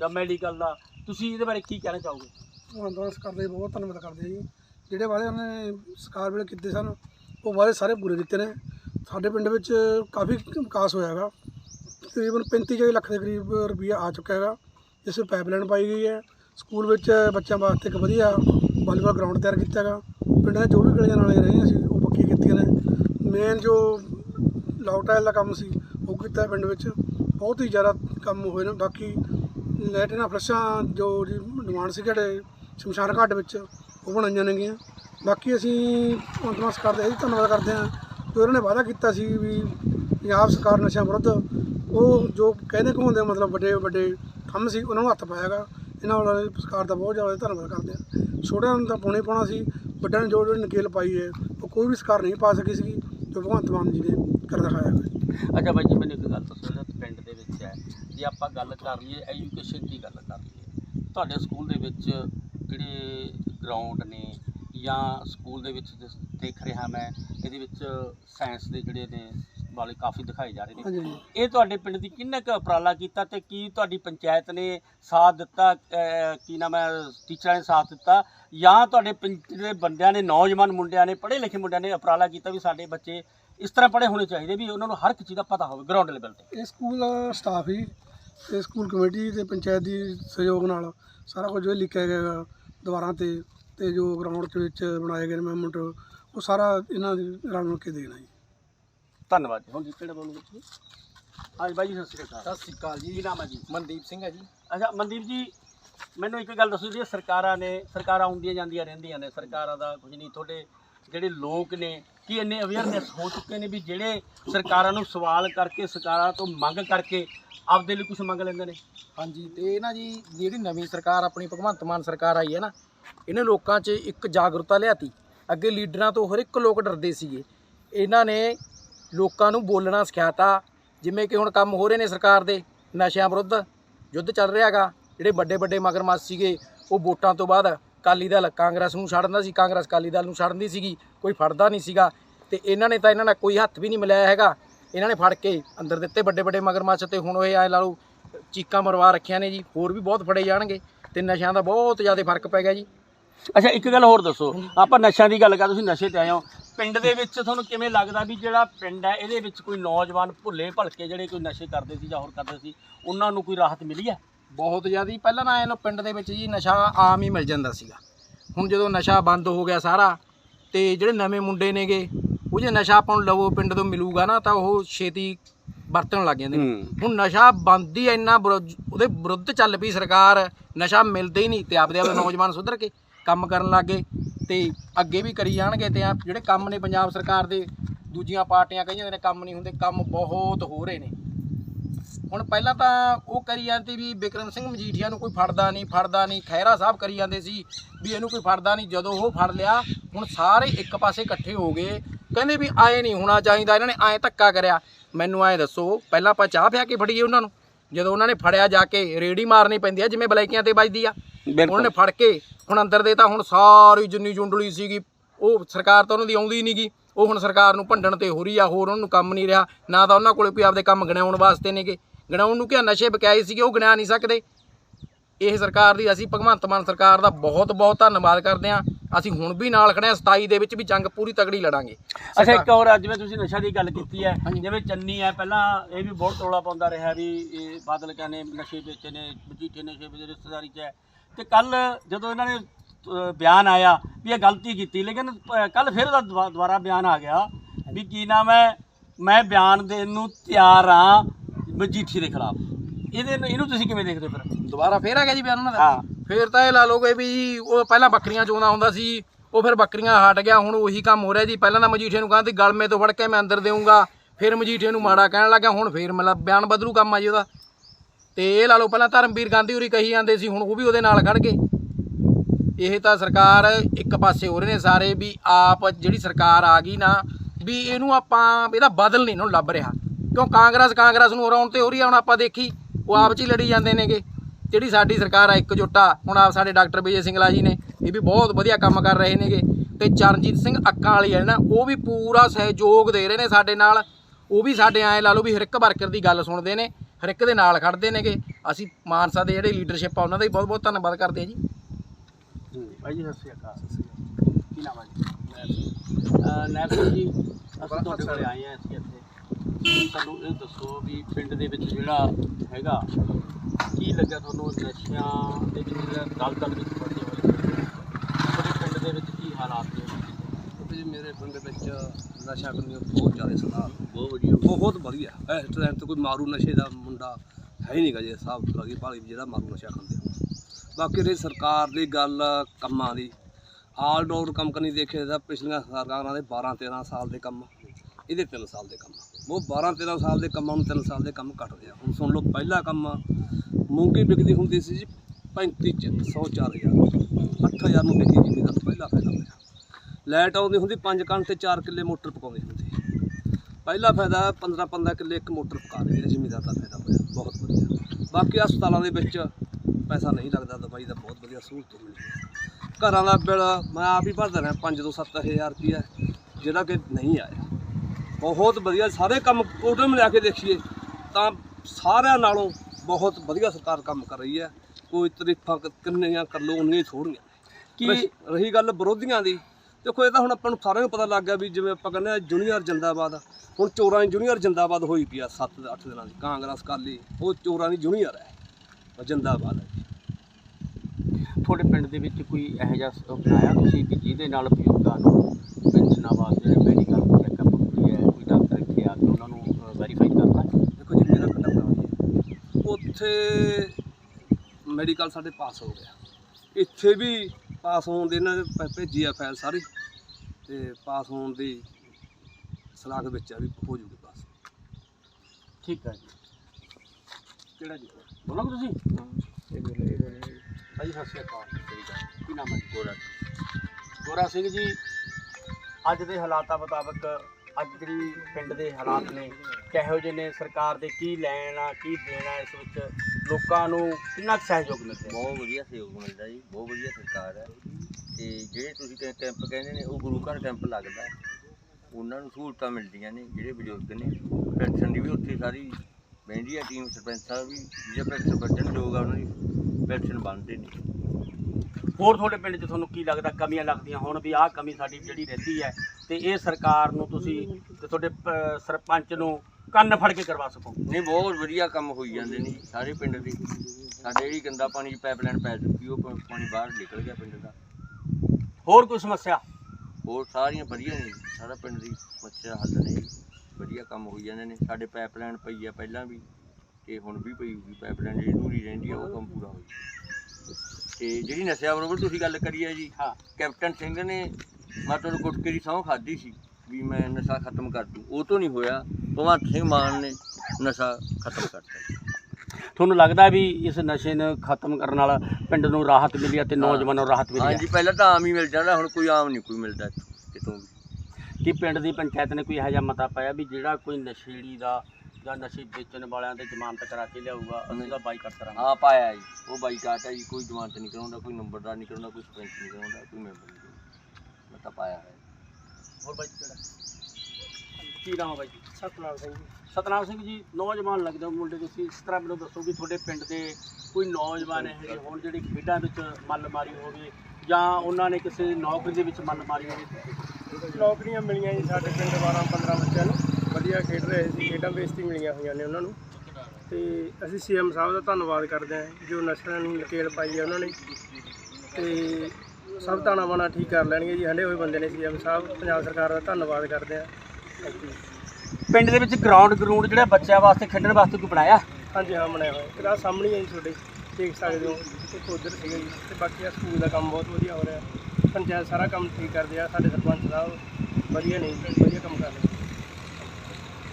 ਜਾਂ ਮੈਡੀਕਲ ਦਾ, ਤੁਸੀਂ ਇਹਦੇ ਬਾਰੇ ਕੀ ਕਹਿਣਾ ਚਾਹੋਗੇ? ਧੰਨਵਾਦ ਕਰਦੇ ਬਹੁਤ ਧੰਨਵਾਦ ਕਰਦੇ ਜੀ। ਜਿਹੜੇ ਵਾਅਦੇ ਨੇ ਸਰਕਾਰ ਵੇਲੇ ਕੀਤੇ ਸਨ, ਉਹ ਵਾਅਦੇ ਸਾਰੇ ਪੂਰੇ ਕੀਤੇ ਨੇ। ਸਾਡੇ ਪਿੰਡ ਵਿੱਚ ਕਾਫੀ ਵਿਕਾਸ ਹੋਇਆ ਹੈਗਾ। ਤਕਰੀਬਨ 35 ਲੱਖ ਦੇ ਕਰੀਬ ਰੁਪਈਆ ਆ ਚੁੱਕਾ ਹੈਗਾ, ਜਿਸ ਵਿੱਚ ਪਾਈਪਲਾਈਨ ਪਾਈ ਗਈ ਹੈ। ਸਕੂਲ ਵਿੱਚ ਬੱਚਿਆਂ ਵਾਸਤੇ ਇੱਕ ਵਧੀਆ ਵਾਲੀਬਾਲ ਗਰਾਊਂਡ ਤਿਆਰ ਕੀਤਾ ਹੈਗਾ। ਪਿੰਡਾਂ ਦੇ ਜੋ ਵੀ ਗਲੀਆਂ ਨਾਲੇ ਰਹੀਆਂ ਸੀ ਉਹ ਪੱਕੀ ਕੀਤੀਆਂ ਨੇ। ਮੇਨ ਜੋ ਲੌਟਾਇਲ ਦਾ ਕੰਮ ਸੀ, ਉਹ ਕੀਤਾ ਪਿੰਡ ਵਿੱਚ। ਬਹੁਤ ਹੀ ਜ਼ਿਆਦਾ ਕੰਮ ਹੋਏ ਨੇ। ਬਾਕੀ ਲੈਟਰਾਂ ਫਲਸ਼ਾਂ ਜੋ ਡਿਮਾਂਡ ਸੀ ਜਿਹੜੇ ਸ਼ਮਸ਼ਾਨ ਘਾਟ ਵਿੱਚ, ਉਹ ਬਣਾਈਆਂ ਨੇਗੀਆਂ ਬਾਕੀ ਅਸੀਂ ਅੰਤਮਾਸ ਕਰਦੇ ਹਾਂ ਜੀ, ਧੰਨਵਾਦ ਕਰਦੇ ਹਾਂ। ਜੋ ਉਹਨਾਂ ਨੇ ਵਾਅਦਾ ਕੀਤਾ ਸੀ ਵੀ ਪੰਜਾਬ ਸਰਕਾਰ ਨਸ਼ਿਆਂ ਵਿਰੁੱਧ, ਉਹ ਜੋ ਕਹਿੰਦੇ ਘੁੰਮਦੇ ਮਤਲਬ ਵੱਡੇ ਵੱਡੇ ਕੰਮ ਸੀ, ਉਹਨਾਂ ਨੂੰ ਹੱਥ ਪਾਇਆਗਾ ਇਹਨਾਂ ਵਾਲੇ ਸਰਕਾਰ ਦਾ ਬਹੁਤ ਜ਼ਿਆਦਾ ਧੰਨਵਾਦ ਕਰਦੇ ਹਾਂ। ਛੋਟਿਆਂ ਨੂੰ ਤਾਂ ਪਾਉਣਾ ਹੀ ਪਾਉਣਾ ਸੀ, ਵੱਡਿਆਂ ਨੇ ਜੋ ਜੋ ਨਕੇਲ ਪਾਈ ਹੈ, ਉਹ ਕੋਈ ਵੀ ਸਰਕਾਰ ਨਹੀਂ ਪਾ ਸਕੀ ਸੀ ਜੋ ਭਗਵੰਤ ਮਾਨ ਜੀ ਨੇ ਕਰ ਦਿਖਾਇਆ ਹੈ ਅੱਛਾ ਬਾਈ ਜੀ ਮੈਨੂੰ ਇੱਕ ਗੱਲ ਦੱਸੋ ਜਿਹੜਾ ਪਿੰਡ ਦੇ ਵਿੱਚ ਹੈ ਜੇ ਆਪਾਂ ਗੱਲ ਕਰ ਲਈਏ ਐਜੂਕੇਸ਼ਨ ਦੀ ਗੱਲ ਕਰ ਲਈਏ ਤੁਹਾਡੇ ਸਕੂਲ ਦੇ ਵਿੱਚ ਜਿਹੜੇ ਗਰਾਊਂਡ ਨੇ ਜਾਂ ਸਕੂਲ ਦੇ ਵਿੱਚ ਦੇਖ ਰਿਹਾ ਮੈਂ ਇਹਦੇ ਵਿੱਚ ਸਾਇੰਸ ਦੇ ਜਿਹੜੇ ਨੇ ਵਾਲੇ ਕਾਫੀ ਦਿਖਾਏ ਜਾ ਰਹੇ ਨੇ। ਇਹ ਤੁਹਾਡੇ ਪਿੰਡ ਦੀ ਕਿੰਨਾ ਕੁ ਉਪਰਾਲਾ ਕੀਤਾ ਤੇ ਕੀ ਤੁਹਾਡੀ ਪੰਚਾਇਤ ਨੇ ਸਾਥ ਦਿੱਤਾ ਕੀ ਨਾਮ ਹੈ ਟੀਚਰਾਂ ਨੇ ਸਾਥ ਦਿੱਤਾ ਜਾਂ ਤੁਹਾਡੇ ਪਿੰਡ ਦੇ ਬੰਦਿਆਂ ਨੇ ਨੌਜਵਾਨ ਮੁੰਡਿਆਂ ਨੇ ਪੜ੍ਹੇ ਲਿਖੇ ਮੁੰਡਿਆਂ ਨੇ ਉਪਰਾਲਾ ਕੀਤਾ ਵੀ ਸਾਡੇ ਬੱਚੇ ਇਸ ਤਰ੍ਹਾਂ ਪੜ੍ਹੇ ਹੋਣੇ ਚਾਹੀਦੇ ਵੀ ਉਹਨਾਂ ਨੂੰ ਹਰ ਇੱਕ ਚੀਜ਼ ਦਾ ਪਤਾ ਹੋਵੇ ਗਰਾਊਂਡ ਲੈਵਲ ਤੇ। ਇਹ ਸਕੂਲ ਦਾ ਸਟਾਫ ਹੀ ਤੇ ਸਕੂਲ ਕਮੇਟੀ ਤੇ ਪੰਚਾਇਤ ਦੀ ਸਹਿਯੋਗ ਨਾਲ ਸਾਰਾ ਕੁਝ ਜੋ ਲਿਖਿਆ ਗਿਆ ਹੈਗਾ ਦੀਵਾਰਾਂ ਤੇ ਤੇ ਜੋ ਗਰਾਊਂਡ ਦੇ ਵਿੱਚ ਬਣਾਏ ਗਏ ਨੇ ਮੈਮੋਟ ਉਹ ਸਾਰਾ ਇਹਨਾਂ ਦੇ ਰਲ ਮਿਲ ਕੇ ਦੇਣਾ ਜੀ। ਧੰਨਵਾਦ ਜੀ। ਹੁਣ ਜੀ ਕਿਹੜਾ ਬੋਲੂਗੇ ਤੁਸੀਂ? ਹਾਂਜੀ ਬਾਈ ਜੀ ਸਤਿ ਸ਼੍ਰੀ ਅਕਾਲ। ਸਤਿ ਸ੍ਰੀ ਅਕਾਲ ਕੀ ਜੀ ਨਾਮ ਹੈ ਜੀ? ਮਨਦੀਪ ਸਿੰਘ ਹੈ ਜੀ। ਅੱਛਾ ਮਨਦੀਪ ਜੀ ਮੈਨੂੰ ਇੱਕ ਗੱਲ ਦੱਸੋ ਜੀ ਸਰਕਾਰਾਂ ਨੇ ਸਰਕਾਰਾਂ ਆਉਂਦੀਆਂ ਜਾਂਦੀਆਂ ਰਹਿੰਦੀਆਂ ਨੇ ਸਰਕਾਰਾਂ ਦਾ ਕੁਝ ਨਹੀਂ ਤੁਹਾਡੇ ਜਿਹੜੇ ਲੋਕ ਨੇ, ਕਿ ਇੰਨੇ ਅਵੇਅਰਨੈਸ ਹੋ ਚੁੱਕੇ ਨੇ ਵੀ ਜਿਹੜੇ ਸਰਕਾਰਾਂ ਨੂੰ ਸਵਾਲ ਕਰਕੇ, ਸਰਕਾਰਾਂ ਤੋਂ ਮੰਗ ਕਰਕੇ ਆਪਦੇ ਲਈ ਕੁਝ ਮੰਗ ਲੈਂਦੇ ਨੇ? ਹਾਂਜੀ, ਤੇ ਇਹ ਨਾ ਜੀ, ਜਿਹੜੀ ਨਵੀਂ ਸਰਕਾਰ, ਆਪਣੀ ਭਗਵੰਤ ਮਾਨ ਸਰਕਾਰ ਆਈ ਹੈ ਨਾ, ਇਹਨੇ ਲੋਕਾਂ 'ਚ ਇੱਕ ਜਾਗਰੂਕਤਾ ਲਿਆਤੀ। ਅੱਗੇ ਲੀਡਰਾਂ ਤੋਂ ਹਰ ਇੱਕ ਲੋਕ ਡਰਦੇ ਸੀਗੇ। ਇਹਨਾਂ ਨੇ ਲੋਕਾਂ ਨੂੰ ਬੋਲਣਾ ਸਿਖਾਤਾ, ਜਿਵੇਂ ਕਿ ਹੁਣ ਕੰਮ ਹੋ ਰਹੇ ਨੇ ਸਰਕਾਰ ਦੇ, ਨਸ਼ਿਆਂ ਵਿਰੁੱਧ ਯੁੱਧ ਚੱਲ ਰਿਹਾ ਹੈਗਾ। ਜਿਹੜੇ ਵੱਡੇ ਵੱਡੇ ਮਗਰਮੱਛ ਸੀਗੇ, ਉਹ ਵੋਟਾਂ ਤੋਂ ਬਾਅਦ ਅਕਾਲੀ ਦਲ ਕਾਂਗਰਸ ਨੂੰ ਛੱਡਦਾ ਸੀ ਕਾਂਗਰਸ ਅਕਾਲੀ ਦਲ ਨੂੰ ਛੱਡਦੀ ਸੀਗੀ ਕੋਈ ਫੜਦਾ ਨਹੀਂ ਸੀਗਾ ਤੇ ਇਹਨਾਂ ਨੇ ਤਾਂ ਇਹਨਾਂ ਨਾਲ ਕੋਈ ਹੱਥ ਵੀ ਨਹੀਂ ਮਿਲਾਇਆ ਹੈਗਾ। ਇਹਨਾਂ ਨੇ ਫੜ ਕੇ ਅੰਦਰ ਦਿੱਤੇ ਵੱਡੇ ਵੱਡੇ ਮਗਰਮੱਛ ਤੇ ਹੁਣ ਇਹ ਐ ਲਾ ਲਓ ਚੀਕਾਂ ਮਰਵਾ ਰੱਖਿਆ ਨੇ ਜੀ ਹੋਰ ਵੀ ਬਹੁਤ ਫੜੇ ਜਾਣਗੇ ਤੇ ਨਸ਼ਿਆਂ ਦਾ ਬਹੁਤ ਜ਼ਿਆਦਾ ਫ਼ਰਕ ਪੈ ਗਿਆ ਜੀ। ਅੱਛਾ ਇੱਕ ਗੱਲ ਹੋਰ ਦੱਸੋ ਆਪਾਂ ਨਸ਼ਿਆਂ ਦੀ ਗੱਲ ਕਰ ਤੁਸੀਂ ਨਸ਼ੇ ਤੇ ਆਏ ਹੋ। ਪਿੰਡ ਦੇ ਵਿੱਚ ਤੁਹਾਨੂੰ ਕਿਵੇਂ ਲੱਗਦਾ ਵੀ ਜਿਹੜਾ ਪਿੰਡ ਹੈ ਇਹਦੇ ਵਿੱਚ ਕੋਈ ਨੌਜਵਾਨ ਭੁੱਲੇ ਭਲਕੇ ਜਿਹੜੇ ਕੋਈ ਨਸ਼ੇ ਕਰਦੇ ਸੀ ਜਾਂ ਹੋਰ ਕਰਦੇ ਸੀ ਉਹਨਾਂ ਨੂੰ ਕੋਈ ਰਾਹਤ ਮਿਲੀ ਹੈ? ਬਹੁਤ ਜ਼ਿਆਦਾ। ਪਹਿਲਾਂ ਨਾ ਇਹਨੂੰ ਪਿੰਡ ਦੇ ਵਿੱਚ ਜੀ ਨਸ਼ਾ ਆਮ ਹੀ ਮਿਲ ਜਾਂਦਾ ਸੀਗਾ। ਹੁਣ ਜਦੋਂ ਨਸ਼ਾ ਬੰਦ ਹੋ ਗਿਆ ਸਾਰਾ ਤੇ ਜਿਹੜੇ ਨਵੇਂ ਮੁੰਡੇ ਨੇਗੇ ਉਹ ਜੇ ਨਸ਼ਾ ਆਪਾਂ ਨੂੰ ਲਵੋ ਪਿੰਡ ਤੋਂ ਮਿਲੂਗਾ ਨਾ ਤਾਂ ਉਹ ਛੇਤੀ ਵਰਤਣ ਲੱਗ ਜਾਂਦੇ ਨੇ। ਹੁਣ ਨਸ਼ਾ ਬੰਦ ਹੀ ਇੰਨਾ ਵਿਰੁੱਧ- ਉਹਦੇ ਵਿਰੁੱਧ ਚੱਲ ਪਈ ਸਰਕਾਰ ਨਸ਼ਾ ਮਿਲਦਾ ਹੀ ਨਹੀਂ ਤੇ ਆਪਦੇ ਆਪਦੇ ਨੌਜਵਾਨ ਸੁਧਰ ਕੇ ਕੰਮ ਕਰਨ ਲੱਗੇ ਤੇ ਅੱਗੇ ਵੀ ਕਰੀ ਜਾਣਗੇ ਤੇ ਆ ਜਿਹੜੇ ਕੰਮ ਨੇ ਪੰਜਾਬ ਸਰਕਾਰ ਦੇ ਦੂਜੀਆਂ ਪਾਰਟੀਆਂ ਕਹੀਆਂ ਨੇ ਕੰਮ ਨਹੀਂ ਹੁੰਦੇ ਕੰਮ ਬਹੁਤ ਹੋ ਰਹੇ ਨੇ। ਹੁਣ ਪਹਿਲਾਂ ਤਾਂ ਉਹ ਕਰੀ ਜਾਂਦੇ ਵੀ ਬਿਕਰਮ ਸਿੰਘ ਮਜੀਠੀਆ ਨੂੰ ਕੋਈ ਫੜਦਾ ਨਹੀਂ ਫੜਦਾ ਨਹੀਂ। ਖਹਿਰਾ ਸਾਹਿਬ ਕਰੀ ਜਾਂਦੇ ਸੀ ਵੀ ਇਹਨੂੰ ਕੋਈ ਫੜਦਾ ਨਹੀਂ। ਜਦੋਂ ਉਹ ਫੜ ਲਿਆ ਹੁਣ ਸਾਰੇ ਇੱਕ ਪਾਸੇ ਇਕੱਠੇ ਹੋ ਗਏ। ਕਹਿੰਦੇ ਵੀ ਆਏ ਨਹੀਂ ਹੋਣਾ ਚਾਹੀਦਾ ਇਹਨਾਂ ਨੇ ਐਂ ਧੱਕਾ ਕਰਿਆ। ਮੈਨੂੰ ਐਂ ਦੱਸੋ ਪਹਿਲਾਂ ਆਪਾਂ ਚਾਹ ਪਿਆ ਕੇ ਫੜੀਏ ਉਹਨਾਂ ਨੂੰ? ਜਦੋਂ ਉਹਨਾਂ ਨੇ ਫੜਿਆ ਜਾ ਕੇ ਰੇੜੀ ਮਾਰਨੀ ਪੈਂਦੀ ਆ ਜਿਵੇਂ ਬਲੈਕੀਆਂ ਤੇ ਵੱਜਦੀ ਆ। ਉਹਨਾਂ ਨੇ ਫੜ ਕੇ ਹੁਣ ਅੰਦਰ ਦੇ ਤਾਂ ਹੁਣ ਸਾਰੀ ਜਿੰਨੀ ਜੁੰਡਲੀ ਸੀਗੀ ਉਹ ਸਰਕਾਰ ਤਾਂ ਉਹਨਾਂ ਦੀ ਆਉਂਦੀ ਨਹੀਂਗੀ ਉਹ ਹੁਣ ਸਰਕਾਰ ਨੂੰ ਭੰਡਣ ਤੇ ਹੋ ਰਹੀ ਆ ਹੋਰ ਉਹਨਾਂ ਨੂੰ ਕੰਮ ਨਹੀਂ ਰਿਹਾ। ਨਾ ਤਾਂ ਉਹਨਾਂ ਕੋਲੇ ਕੋਈ ਆਪਦੇ ਕੰਮ ਗਣਾਉਣ ਵਾਸਤੇ ਨੇਗੇ। ਗਣਾਉਣ ਨੂੰ ਕਿਹਾ ਨਸ਼ੇ ਬਕਾਏ ਸੀਗੇ ਉਹ ਗਿਣਾ ਨਹੀਂ ਸਕਦੇ। ਇਹ ਸਰਕਾਰ ਦੀ ਅਸੀਂ ਭਗਵੰਤ ਮਾਨ ਸਰਕਾਰ ਦਾ ਬਹੁਤ ਬਹੁਤ ਧੰਨਵਾਦ ਕਰਦੇ ਹਾਂ। ਅਸੀਂ ਹੁਣ ਵੀ ਨਾਲ ਖੜੇ ਹਾਂ 27 ਦੇ ਵਿੱਚ ਵੀ ਜੰਗ ਪੂਰੀ ਤਗੜੀ ਲੜਾਂਗੇ। ਅੱਛਾ ਇੱਕ ਹੋਰ ਅੱਜ ਜਿਵੇਂ ਤੁਸੀਂ ਨਸ਼ਾ ਦੀ ਗੱਲ ਕੀਤੀ ਹੈ ਜਿਵੇਂ ਚੰਨੀ ਹੈ ਪਹਿਲਾਂ ਇਹ ਵੀ ਬਹੁਤ ਟੋਲਾ ਪਾਉਂਦਾ ਰਿਹਾ ਵੀ ਇਹ ਬਾਦਲ ਕਹਿੰਦੇ ਨਸ਼ੇ ਵੇਚੇ ਨੇ ਮਜੀਠੇ ਨਸ਼ੇ ਵੇਚੇ ਰਿਸ਼ਤੇਦਾਰੀ 'ਚ ਹੈ। ਤੇ ਕੱਲ ਜਦੋਂ ਇਹਨਾਂ ਨੇ ਬਿਆਨ ਆਇਆ ਵੀ ਇਹ ਗਲਤੀ ਕੀਤੀ ਲੇਕਿਨ ਕੱਲ ਫਿਰ ਉਹਦਾ ਦੁਬਾ- ਦੁਬਾਰਾ ਬਿਆਨ ਆ ਗਿਆ ਵੀ ਕੀ ਨਾਮ ਹੈ ਮੈਂ ਬਿਆਨ ਦੇਣ ਨੂੰ ਤਿਆਰ ਹਾਂ ਮਜੀਠੀ ਦੇ ਖਿਲਾਫ। ਇਹਦੇ ਇਹਨੂੰ ਤੁਸੀਂ ਕਿਵੇਂ ਦੇਖਦੇ ਹੋ ਫਿਰ? ਦੁਬਾਰਾ ਫੇਰ ਆ ਗਿਆ ਜੀ ਬਿਆਨ ਉਹਨਾਂ ਦਾ? ਹਾਂ। ਫੇਰ ਤਾਂ ਇਹ ਲਾ ਲੋਗੇ ਵੀ ਉਹ ਪਹਿਲਾਂ ਬੱਕਰੀਆਂ ਚੋਂਦਾ ਹੁੰਦਾ ਸੀ ਉਹ ਫਿਰ ਬੱਕਰੀਆਂ ਹਟ ਗਿਆ ਹੁਣ ਉਹੀ ਕੰਮ ਹੋ ਰਿਹਾ ਜੀ। ਪਹਿਲਾਂ ਤਾਂ ਮਜੀਠੇ ਨੂੰ ਕਹਿੰਦੇ ਗਲਮੇ ਤੋਂ ਫੜ ਕੇ ਮੈਂ ਅੰਦਰ ਦੇਊਂਗਾ ਫਿਰ ਮਜੀਠੇ ਨੂੰ ਮਾੜਾ ਕਹਿਣ ਲੱਗਾ ਹੁਣ ਫੇਰ ਮਤਲਬ ਬਿਆਨ ਬਦਲੂ ਕੰਮ ਆ ਜੀ ਉਹਦਾ। ਤੇ ਇਹ ਲਾ ਲਓ ਪਹਿਲਾਂ ਧਰਮਵੀਰ ਗਾਂਧੀ ਉਰੀ ਕਹੀ ਜਾਂਦੇ ਸੀ ਹੁਣ ਉਹ ਵੀ ਉਹਦੇ ਨਾਲ ਖੜ ਗਏ। ਇਹ ਤਾਂ ਸਰਕਾਰ ਇੱਕ ਪਾਸੇ ਹੋ ਰਹੇ ਨੇ ਸਾਰੇ ਵੀ ਆਪ ਜਿਹੜੀ ਸਰਕਾਰ ਆ ਗਈ ਨਾ ਵੀ ਇਹਨੂੰ ਆਪਾਂ ਇਹਦਾ ਬਦਲ ਨਹੀਂ ਇਹਨੂੰ ਲੱਭ ਰਿਹਾ। ਕਿਉਂ ਕਾਂਗਰਸ ਕਾਂਗਰਸ ਨੂੰ ਹਰਾਉਣ ਤੇ ਹੋ ਰਹੀ ਆ, ਹੁਣ ਆਪਾਂ ਦੇਖੀ, ਉਹ ਆਪ 'ਚ ਹੀ ਲੜੀ ਜਾਂਦੇ ਨੇਗੇ। ਜਿਹੜੀ ਸਾਡੀ ਸਰਕਾਰ ਆ, ਇੱਕ ਜੁੱਟਾ, ਹੁਣ ਆਪ ਸਾਡੇ ਡਾਕਟਰ ਵਿਜੇ ਸਿੰਗਲਾ ਜੀ ਨੇ, ਇਹ ਵੀ ਬਹੁਤ ਵਧੀਆ ਕੰਮ ਕਰ ਰਹੇ ਨੇਗੇ। ਤੇ ਚਰਨਜੀਤ ਸਿੰਘ ਅੱਕਾਂ ਵਾਲੀ ਹੈ ਨਾ, ਉਹ ਵੀ ਪੂਰਾ ਸਹਿਯੋਗ ਦੇ ਰਹੇ ਨੇ ਸਾਡੇ ਨਾਲ। ਉਹ ਵੀ ਸਾਡੇ ਐਂ ਲਾ ਲਓ ਵੀ ਹਰ ਇੱਕ ਵਰਕਰ ਦੀ ਗੱਲ ਸੁਣਦੇ ਨੇ, ਹਰ ਇੱਕ ਦੇ ਨਾਲ ਖੜਦੇ ਨੇਗੇ। ਅਸੀਂ ਮਾਨਸਾ ਦੇ ਜਿਹੜੇ ਲੀਡਰਸ਼ਿਪ ਆ, ਉਹਨਾਂ ਦਾ ਵੀ ਬਹੁਤ ਬਹੁਤ ਧੰਨਵਾਦ ਕਰਦੇ ਹਾਂ ਜੀ। ਭਾਈ ਜੀ, ਸਤਿ ਸ਼੍ਰੀ ਅਕਾਲ। ਕੀ ਨਾਮ ਹੈ ਜੀ? ਨੈਬ ਜੀ, ਅਸੀਂ ਤੁਹਾਡੇ ਕੋਲੇ ਆਏ ਹਾਂ ਇੱਥੇ। ਸਾਨੂੰ ਇਹ ਦੱਸੋ ਵੀ ਪਿੰਡ ਦੇ ਵਿੱਚ ਜਿਹੜਾ ਹੈਗਾ ਕੀ ਲੱਗਿਆ ਤੁਹਾਨੂੰ ਨਸ਼ਿਆਂ ਦੇ ਵਿੱਚ ਜਿਹੜਾ ਦਲਦਲ ਵਿੱਚ ਫਸੇ ਹੋਏ ਤੁਹਾਡੇ ਪਿੰਡ ਦੇ ਵਿੱਚ ਕੀ ਹਾਲਾਤ ਨੇ? ਜੀ ਮੇਰੇ ਪਿੰਡ ਵਿੱਚ ਨਸ਼ਾ ਕਰਨੀਆਂ ਬਹੁਤ ਜ਼ਿਆਦਾ ਸਲਾਹ ਬਹੁਤ ਵਧੀਆ। ਬਹੁਤ ਵਧੀਆ। ਇਸ ਟਾਈਮ ਤੇ ਕੋਈ ਮਾਰੂ ਨਸ਼ੇ ਦਾ ਮੁੰਡਾ ਹੈ ਹੀ ਨਹੀਂਗਾ ਜੇ ਹਿਸਾਬ ਲੱਗੀ ਭਾਲੀ ਜਿਹੜਾ ਮਾਰੂ ਨਸ਼ਾ ਖਾਂਦੇ ਹੋਣ। ਬਾਕੀ ਰਹੀ ਸਰਕਾਰ ਦੀ ਗੱਲ ਕੰਮਾਂ ਦੀ। ਆਲ ਡੋਰ ਕੰਮ ਕਰਨੀ ਦੇਖੇ ਤਾਂ ਪਿਛਲੀਆਂ ਸਰਕਾਰਾਂ ਦੇ 12 13 ਸਾਲ ਦੇ ਕੰਮ। ਇਹਦੇ 3 ਸਾਲ ਦੇ ਕੰਮ ਉਹ 12 13 ਸਾਲ ਦੇ ਕੰਮਾਂ ਨੂੰ 3 ਸਾਲ ਦੇ ਕੰਮ ਘਟ ਰਿਹਾ। ਹੁਣ ਸੁਣ ਲਓ, ਪਹਿਲਾ ਕੰਮ ਮੂੰਗੀ ਵਿਕਦੀ ਹੁੰਦੀ ਸੀ ਜੀ 35 ਚ 100 4000 8000 ਨੂੰ ਵਿਕੀ ਜਿੰਨੀ ਦਾ ਪਹਿਲਾ ਫਾਇਦਾ ਹੋਇਆ। ਲਾਈਟ ਆਉਂਦੀ ਹੁੰਦੀ 5 ਘੰਟੇ 4 ਕਿੱਲੇ ਮੋਟਰ ਪਕਾਉਂਦੇ ਹੁੰਦੇ। ਪਹਿਲਾ ਫਾਇਦਾ 15 15 ਕਿੱਲੇ ਇੱਕ ਮੋਟਰ ਪਕਾ ਰਹੇ ਜ਼ਿਮੀਦਾਰ ਦਾ ਫਾਇਦਾ ਹੋਇਆ, ਬਹੁਤ ਵਧੀਆ। ਬਾਕੀ ਹਸਪਤਾਲਾਂ ਦੇ ਵਿੱਚ ਪੈਸਾ ਨਹੀਂ ਲੱਗਦਾ, ਦਵਾਈ ਦਾ ਬਹੁਤ ਵਧੀਆ ਸਹੂਲਤ ਮਿਲਦੀ ਘਰਾਂ ਦਾ ਬਿੱਲ, ਮੈਂ ਆਪ ਹੀ ਭਰਦਾ ਰਿਹਾ 5 ਤੋਂ 7000 ਰੁਪਇਆ, ਜਿਹੜਾ ਕਿ ਨਹੀਂ ਆਇਆ। ਬਹੁਤ ਵਧੀਆ ਸਾਰੇ ਕੰਮ ਟੋਟਲ ਮਿਲਾ ਕੇ ਦੇਖੀਏ ਤਾਂ ਸਾਰਿਆਂ ਨਾਲੋਂ ਬਹੁਤ ਵਧੀਆ ਸਰਕਾਰ ਕੰਮ ਕਰ ਰਹੀ ਹੈ। ਕੋਈ ਤਾਰੀਫਾਂ ਕਿੰਨੀਆਂ ਕਰ ਲੋ ਉਨੀਆਂ ਹੀ ਥੋੜੀਆਂ ਕੀ ਰਹੀ ਗੱਲ ਵਿਰੋਧੀਆਂ ਦੀ। ਦੇਖੋ ਇਹ ਤਾਂ ਹੁਣ ਆਪਾਂ ਨੂੰ ਸਾਰਿਆਂ ਨੂੰ ਪਤਾ ਲੱਗ ਗਿਆ ਵੀ ਜਿਵੇਂ ਆਪਾਂ ਕਹਿੰਦੇ ਆ ਜੂਨੀਅਰ ਜਿੰਦਾਬਾਦ ਹੁਣ ਚੋਰਾਂ ਦੀ ਜੂਨੀਅਰ ਜਿੰਦਾਬਾਦ ਹੋਈ ਪਈ ਆ 7 8 ਦਿਨਾਂ ਦੀ। ਕਾਂਗਰਸ ਕਾਲੀ ਉਹ ਚੋਰਾਂ ਦੀ ਜੂਨੀਅਰ ਹੈ ਜਿੰਦਾਬਾਦ ਹੈ ਤੁਹਾਡੇ ਪਿੰਡ ਦੇ ਵਿੱਚ ਕੋਈ ਇਹੋ ਜਿਹਾ ਬਣਾਇਆ ਤੁਸੀਂ ਵੀ ਜਿਹਦੇ ਨਾਲ ਬਜ਼ੁਰਗਾਂ ਨੂੰ ਪੈਨਸ਼ਨਾਂ ਵਾਸਤੇ ਜਿਹੜੇ ਮੈਡੀਕਲ ਚੈੱਕਅਪ ਹੁੰਦੀ ਹੈ ਕੋਈ ਡਾਕਟਰ ਇੱਥੇ ਆ ਕੇ ਉਹਨਾਂ ਨੂੰ ਵੈਰੀਫਾਈ ਕਰਦਾ ਹੈ? ਦੇਖੋ ਜੀ ਮੇਰਾ ਪਿੰਡ ਬਣਾ ਜੀ ਉੱਥੇ ਮੈਡੀਕਲ ਸਾਡੇ ਪਾਸ ਹੋ ਗਿਆ। ਇੱਥੇ ਵੀ ਪਾਸ ਹੋਣ ਦੇ ਇਹਨਾਂ ਨੇ ਭੇ- ਭੇਜੀ ਆ ਫਾਈਲ ਸਾਰੀ ਤੇ ਪਾਸ ਹੋਣ ਦੀ ਸਲਾਹ ਦੇ ਵਿੱਚ ਆ ਵੀ ਹੋ ਜੂਗੀ ਪਾਸ। ਠੀਕ ਹੈ ਜੀ। ਕਿਹੜਾ ਜੀ? ਬੋਲੋਗੇ ਤੁਸੀਂ। ਭਾਈ ਸਤਿ ਸ਼੍ਰੀ ਅਕਾਲ। ਕੀ ਨਾਮ ਹੈ ਗੋਰਾ ਗੋਰਾ ਸਿੰਘ ਜੀ। ਅੱਜ ਦੇ ਹਾਲਾਤਾਂ ਮੁਤਾਬਕ ਅੱਜ ਜਿਹੜੀ ਪਿੰਡ ਦੇ ਹਾਲਾਤ ਨੇ ਕਿਹੋ ਜਿਹੇ ਨੇ, ਸਰਕਾਰ ਦੇ ਕੀ ਲੈਣਾ ਕੀ ਦੇਣਾ ਇਸ ਵਿੱਚ? ਲੋਕਾਂ ਨੂੰ ਕਿੰਨਾ ਕੁ ਸਹਿਯੋਗ ਮਿਲ ਰਿਹਾ? ਬਹੁਤ ਵਧੀਆ ਸਹਿਯੋਗ ਮਿਲਦਾ ਜੀ, ਬਹੁਤ ਵਧੀਆ ਸਰਕਾਰ ਹੈ। ਤੇ ਜਿਹੜੇ ਤੁਸੀਂ ਕੈ- ਕੈਂਪ ਕਹਿੰਦੇ ਨੇ, ਉਹ ਗੁਰੂ ਘਰ ਕੈਂਪ ਲੱਗਦਾ ਹੈ। ਉਹਨਾਂ ਨੂੰ ਸਹੂਲਤਾਂ ਮਿਲਦੀਆਂ ਨੇ, ਜਿਹੜੇ ਬਜ਼ੁਰਗ ਨੇ। ਪੈਨਸ਼ਨ ਦੀ ਵੀ ਉੱਥੇ ਸਾਰੀ ਬਹਿੰਦੀ ਹੈ ਟੀਮ ਸਰਪੰਚ ਸਾਹਿਬ ਵੀ ਜਿਹੜੇ ਪੈਨਸ਼ਨ ਵੱਢਣ ਲੋਕ ਆ, ਉਹਨਾਂ ਦੀ ਪੈਨਸ਼ਨ ਬਣਦੇ ਨੇ। ਹੋਰ ਤੁਹਾਡੇ ਪਿੰਡ 'ਚ ਤੁਹਾਨੂੰ ਕੀ ਲੱਗਦਾ ਕਮੀਆਂ ਲੱਗਦੀਆਂ ਹੁਣ ਵੀ ਆਹ ਕਮੀ ਸਾਡੀ ਜਿਹੜੀ ਰਹਿੰਦੀ ਹੈ ਤੇ ਇਹ ਸਰਕਾਰ ਨੂੰ ਤੁਸੀਂ ਤੇ ਤੁਹਾਡੇ ਪ- ਸਰਪੰਚ ਨੂੰ ਕੰਨ ਫੜ ਕੇ ਕਰਵਾ ਸਕੋ। ਨਹੀਂ ਬਹੁਤ ਵਧੀਆ ਕੰਮ ਹੋਈ ਜਾਂਦੇ ਨੇ ਜੀ, ਸਾਰੇ ਪਿੰਡ ਦੇ। ਸਾਡੇ ਜਿਹੜੀ ਗੰਦਾ ਪਾਣੀ ਦੀ ਪਾਈਪਲਾਈਨ ਪੈ ਚੁੱਕੀ ਉਹ ਪ- ਪਾਣੀ ਬਾਹਰ ਨਿਕਲ ਗਿਆ ਪਿੰਡ ਦਾ। ਹੋਰ ਕੋਈ ਸਮੱਸਿਆ? ਹੋਰ ਸਾਰੀਆਂ ਵਧੀਆ ਨੇ ਜੀ, ਸਾਰਾ ਪਿੰਡ ਦੀ ਸਮੱਸਿਆ ਹੱਲ ਨੇ ਜੀ। ਵਧੀਆ ਕੰਮ ਹੋਈ ਜਾਂਦੇ ਨੇ ਸਾਡੇ ਪਾਈਪਲਾਈਨ ਪਈ ਆ ਪਹਿਲਾਂ ਵੀ ਤੇ ਹੁਣ ਵੀ ਪਈ ਹੋਈ ਪਾਈਪਲਾਈਨ ਜਿਹੜੀ ਅਧੂਰੀ ਰਹਿੰਦੀ ਆ ਉਹ ਕੰਮ ਪੂਰਾ ਹੋ ਗਿਆ ਤੇ ਜਿਹੜੀ ਨਸ਼ਿਆਂ ਬਰੋਬਰ ਤੁਸੀਂ ਗੱਲ ਕਰੀ ਹੈ ਜੀ ਹਾਂ ਕੈਪਟਨ ਸਿੰਘ ਨੇ ਮਤਲਬ ਗੁਟਕੇ ਦੀ ਸਹੁੰ ਖਾਧੀ ਸੀ ਵੀ ਮੈਂ ਨਸ਼ਾ ਖਤਮ ਕਰ ਦੂੰ। ਉਹ ਤੋਂ ਨਹੀਂ ਹੋਇਆ ਭਗਵੰਤ ਸਿੰਘ ਮਾਨ ਨੇ ਨਸ਼ਾ ਖਤਮ ਕਰਤਾ। ਤੁਹਾਨੂੰ ਲੱਗਦਾ ਵੀ ਇਸ ਨਸ਼ੇ ਨੂੰ ਖਤਮ ਕਰਨ ਨਾਲ ਪਿੰਡ ਨੂੰ ਰਾਹਤ ਮਿਲੀ ਹੈ ਤੇ ਨੌਜਵਾਨਾਂ ਨੂੰ ਰਾਹਤ ਮਿਲੀ ਹਾਂਜੀ ਪਹਿਲਾਂ ਤਾਂ ਆਮ ਹੀ ਮਿਲ ਜਾਂਦਾ ਹੁਣ ਕੋਈ ਆਮ ਨਹੀਂ ਕੋਈ ਮਿਲਦਾ ਕਿਤੋਂ ਵੀ। ਕਿ ਪਿੰਡ ਦੀ ਪੰਚਾਇਤ ਨੇ ਕੋਈ ਇਹੋ ਜਿਹਾ ਮਤਾ ਪਾਇਆ ਵੀ ਜਿਹੜਾ ਕੋਈ ਨਸ਼ੇੜੀ ਦਾ ਜਾਂ ਨਸ਼ੇ ਵੇਚਣ ਵਾਲਿਆਂ ਦੇ ਜ਼ਮਾਨਤ ਕਰਾ ਕੇ ਲਿਆਊਗਾ ਅਸੀਂ ਉਹਦਾ ਬਾਈਕਾਟ ਕਰਾਂਗੇ। ਹਾਂ ਪਾਇਆ ਜੀ। ਉਹ ਬਾਈਕਾਟ ਹੈ ਜੀ ਕੋਈ ਜਮਾਨਤ ਨਹੀਂ ਕਰਾਉਂਦਾ ਕੋਈ ਨੰਬਰਦਾਰ ਨਹੀਂ ਕਰਾਉਂਦਾ ਕੋਈ ਸਰਪੰਚ ਨਹੀਂ ਕਰਾਉਂਦਾ ਕੋਈ ਮੈਂਬਰ ਨਹੀਂ ਕਰਾਉਂਦਾ। ਮੈਂ ਤਾਂ ਪਾਇਆ ਹੈ ਹੋਰ ਬਾਈ ਕਿਹੜਾ? ਕੀ ਨਾਮ ਹੈ ਬਾਈ ਜੀ? ਸਤਨਾਮ ਸਿੰਘ ਜੀ। ਸਤਨਾਮ ਸਿੰਘ ਜੀ ਨੌਜਵਾਨ ਲੱਗਦੇ ਹੋ ਮੁੰਡੇ ਤੁਸੀਂ ਇਸ ਤਰ੍ਹਾਂ ਮੈਨੂੰ ਦੱਸੋ ਕਿ ਤੁਹਾਡੇ ਪਿੰਡ ਦੇ ਕੋਈ ਨੌਜਵਾਨ ਇਹੋ ਜਿਹੇ ਹੋਣ ਜਿਹੜੀ ਖੇਡਾਂ ਵਿੱਚ ਮੱਲ ਮਾਰੀ ਹੋਵੇ ਜਾਂ ਉਹਨਾਂ ਨੇ ਕਿਸੇ ਨੌਕਰੀ ਦੇ ਵਿੱਚ ਮੱਲ ਮਾਰੀ ਹੋਵੇ ਨੌਕਰੀਆਂ ਮਿਲੀਆਂ ਜੀ ਸਾਡੇ ਪਿੰਡ 12 15 ਬੱਚਿਆਂ ਨੂੰ। ਵਧੀਆ ਖੇਡ ਰਹੇ ਸੀ ਖੇਡਾਂ ਬੇਇੱਜ਼ਤੀ ਮਿਲੀਆਂ ਹੋਈਆਂ ਨੇ ਉਹਨਾਂ ਨੂੰ। ਤੇ ਅਸੀਂ ਸੀਐਮ ਸਾਹਿਬ ਦਾ ਧੰਨਵਾਦ ਕਰਦੇ ਹਾਂ ਜੋ ਨਸ਼ਿਆਂ ਨੂੰ ਨਕੇਲ ਪਾਈ ਹੈ ਉਹਨਾਂ ਨੇ। ਤੇ ਸਭ ਤਾਣਾ ਬਾਣਾ ਠੀਕ ਕਰ ਲੈਣਗੇ ਜੀ ਹੰਡੇ ਹੋਏ ਬੰਦੇ ਨੇ ਸੀਐਮ ਸਾਹਿਬ ਪੰਜਾਬ ਸਰਕਾਰ ਦਾ ਧੰਨਵਾਦ ਕਰਦੇ ਹਾਂ। ਪਿੰਡ ਦੇ ਵਿੱਚ ਗਰਾਊਂਡ ਗਰਾਊਂਡ ਜਿਹੜਾ ਬੱਚਿਆਂ ਵਾਸਤੇ ਖੇਡਣ ਵਾਸਤੇ ਕੋਈ ਬਣਾਇਆ? ਹਾਂਜੀ ਹਾਂ ਬਣਿਆ ਹੋਇਆ। ਇਹਦਾ ਸਾਹਮਣੇ ਹੀ ਜੀ ਤੁਹਾਡੇ ਦੇਖ ਸਕਦੇ ਹੋ ਇੱਕ ਉਧਰ ਸੀਗਾ ਜੀ। ਤੇ ਬਾਕੀ ਆ ਸਕੂਲ ਦਾ ਕੰਮ ਬਹੁਤ ਵਧੀਆ ਹੋ ਰਿਹਾ। ਪੰਚਾਇਤ ਸਾਰਾ ਕੰਮ ਠੀਕ ਕਰਦੇ ਆ ਸਾਡੇ ਸਰਪੰਚ ਸਾਹਿਬ ਵਧੀਆ ਨੇ ਵਧੀਆ ਕੰਮ ਕਰ ਰਹੇ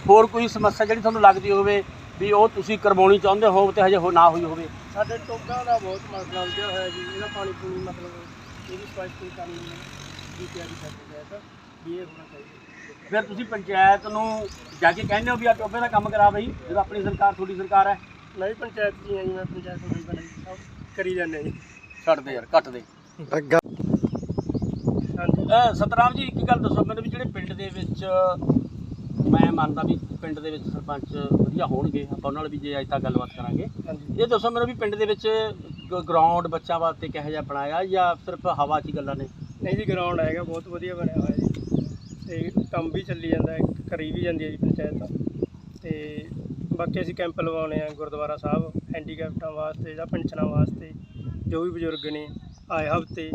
ਹੋਰ ਕੋਈ ਸਮੱਸਿਆ ਜਿਹੜੀ ਤੁਹਾਨੂੰ ਲੱਗਦੀ ਹੋਵੇ ਵੀ ਉਹ ਤੁਸੀਂ ਕਰਵਾਉਣੀ ਚਾਹੁੰਦੇ ਹੋ ਤੇ ਹਜੇ ਹੋ ਨਾ ਹੋਈ ਹੋਵੇ? ਸਾਡੇ ਟੋਗਾ ਦਾ ਬਹੁਤ ਮਸਲਾ ਉਲਝਿਆ ਹੋਇਆ ਜੀ ਇਹਦਾ ਪਾਣੀ ਪੂਣੀ ਮਤਲਬ ਇਹਦੀ ਕੋਈ ਕਰਨੀ ਨਹੀਂ ਦੀ ਤਿਆਰੀ ਕਰਦੇ ਗਏ ਤਾਂ ਵੀ ਇਹ ਹੋਣਾ ਚਾਹੀਦਾ। ਫਿਰ ਤੁਸੀਂ ਪੰਚਾਇਤ ਨੂੰ ਜਾ ਕੇ ਕਹਿੰਦੇ ਹੋ ਵੀ ਆ ਟੋਬੇ ਦਾ ਕੰਮ ਕਰਾ ਬਈ ਜਦੋਂ ਆਪਣੀ ਸਰਕਾਰ ਤੁਹਾਡੀ ਸਰਕਾਰ ਹੈ? ਵੀ ਪੰਚਾਇਤ ਜੀ ਹਾਂ ਜੀ ਮੈਂ ਪੰਚਾਇਤ ਜੀ ਸਭ ਕਰੀ ਜਾਂਦੇ ਜੀ ਛੱਡ ਦੇ ਯਾਰ ਕੱਟ ਦੇ। ਸਤਰਾਮ ਜੀ ਇੱਕ ਗੱਲ ਦੱਸੋ ਮੈਨੂੰ ਵੀ ਜਿਹੜੇ ਪਿੰਡ ਦੇ ਵਿੱਚ ਮੈਂ ਮੰਨਦਾ ਵੀ ਪਿੰਡ ਦੇ ਵਿੱਚ ਸਰਪੰਚ ਵਧੀਆ ਹੋਣਗੇ ਆਪਾਂ ਉਹਨਾਂ ਨਾਲ ਵੀ ਜੇ ਅੱਜ ਤੱਕ ਗੱਲਬਾਤ ਕਰਾਂਗੇ। ਇਹ ਦੱਸੋ ਮੈਨੂੰ ਵੀ ਪਿੰਡ ਦੇ ਵਿੱਚ ਗਰਾਊਂਡ ਬੱਚਿਆਂ ਵਾਸਤੇ ਕਿਹੋ ਜਿਹਾ ਬਣਾਇਆ ਜਾਂ ਸਿਰਫ ਹਵਾ 'ਚ ਗੱਲਾਂ ਨੇ? ਨਹੀਂ ਜੀ ਗਰਾਊਂਡ ਹੈਗਾ ਬਹੁਤ ਵਧੀਆ ਬਣਿਆ ਹੋਇਆ ਜੀ। ਤੇ ਕੰਮ ਵੀ ਚੱਲੀ ਜਾਂਦਾ ਹੈ ਕਰੀ ਵੀ ਜਾਂਦੀ ਹੈ ਜੀ ਪੰਚਾਇਤ ਤੇ। ਬਾਕੀ ਅਸੀਂ ਕੈਂਪ ਲਵਾਉਣੇ ਆ ਗੁਰਦੁਆਰਾ ਸਾਹਿਬ ਹੈਂਡੀਕੈਪਟਾਂ ਵਾਸਤੇ ਜਾਂ ਪੈਨਸ਼ਨਾਂ ਵਾਸਤੇ ਜੋ ਵੀ ਬਜ਼ੁਰਗ ਨੇ ਆਏ ਹਫ਼ਤੇ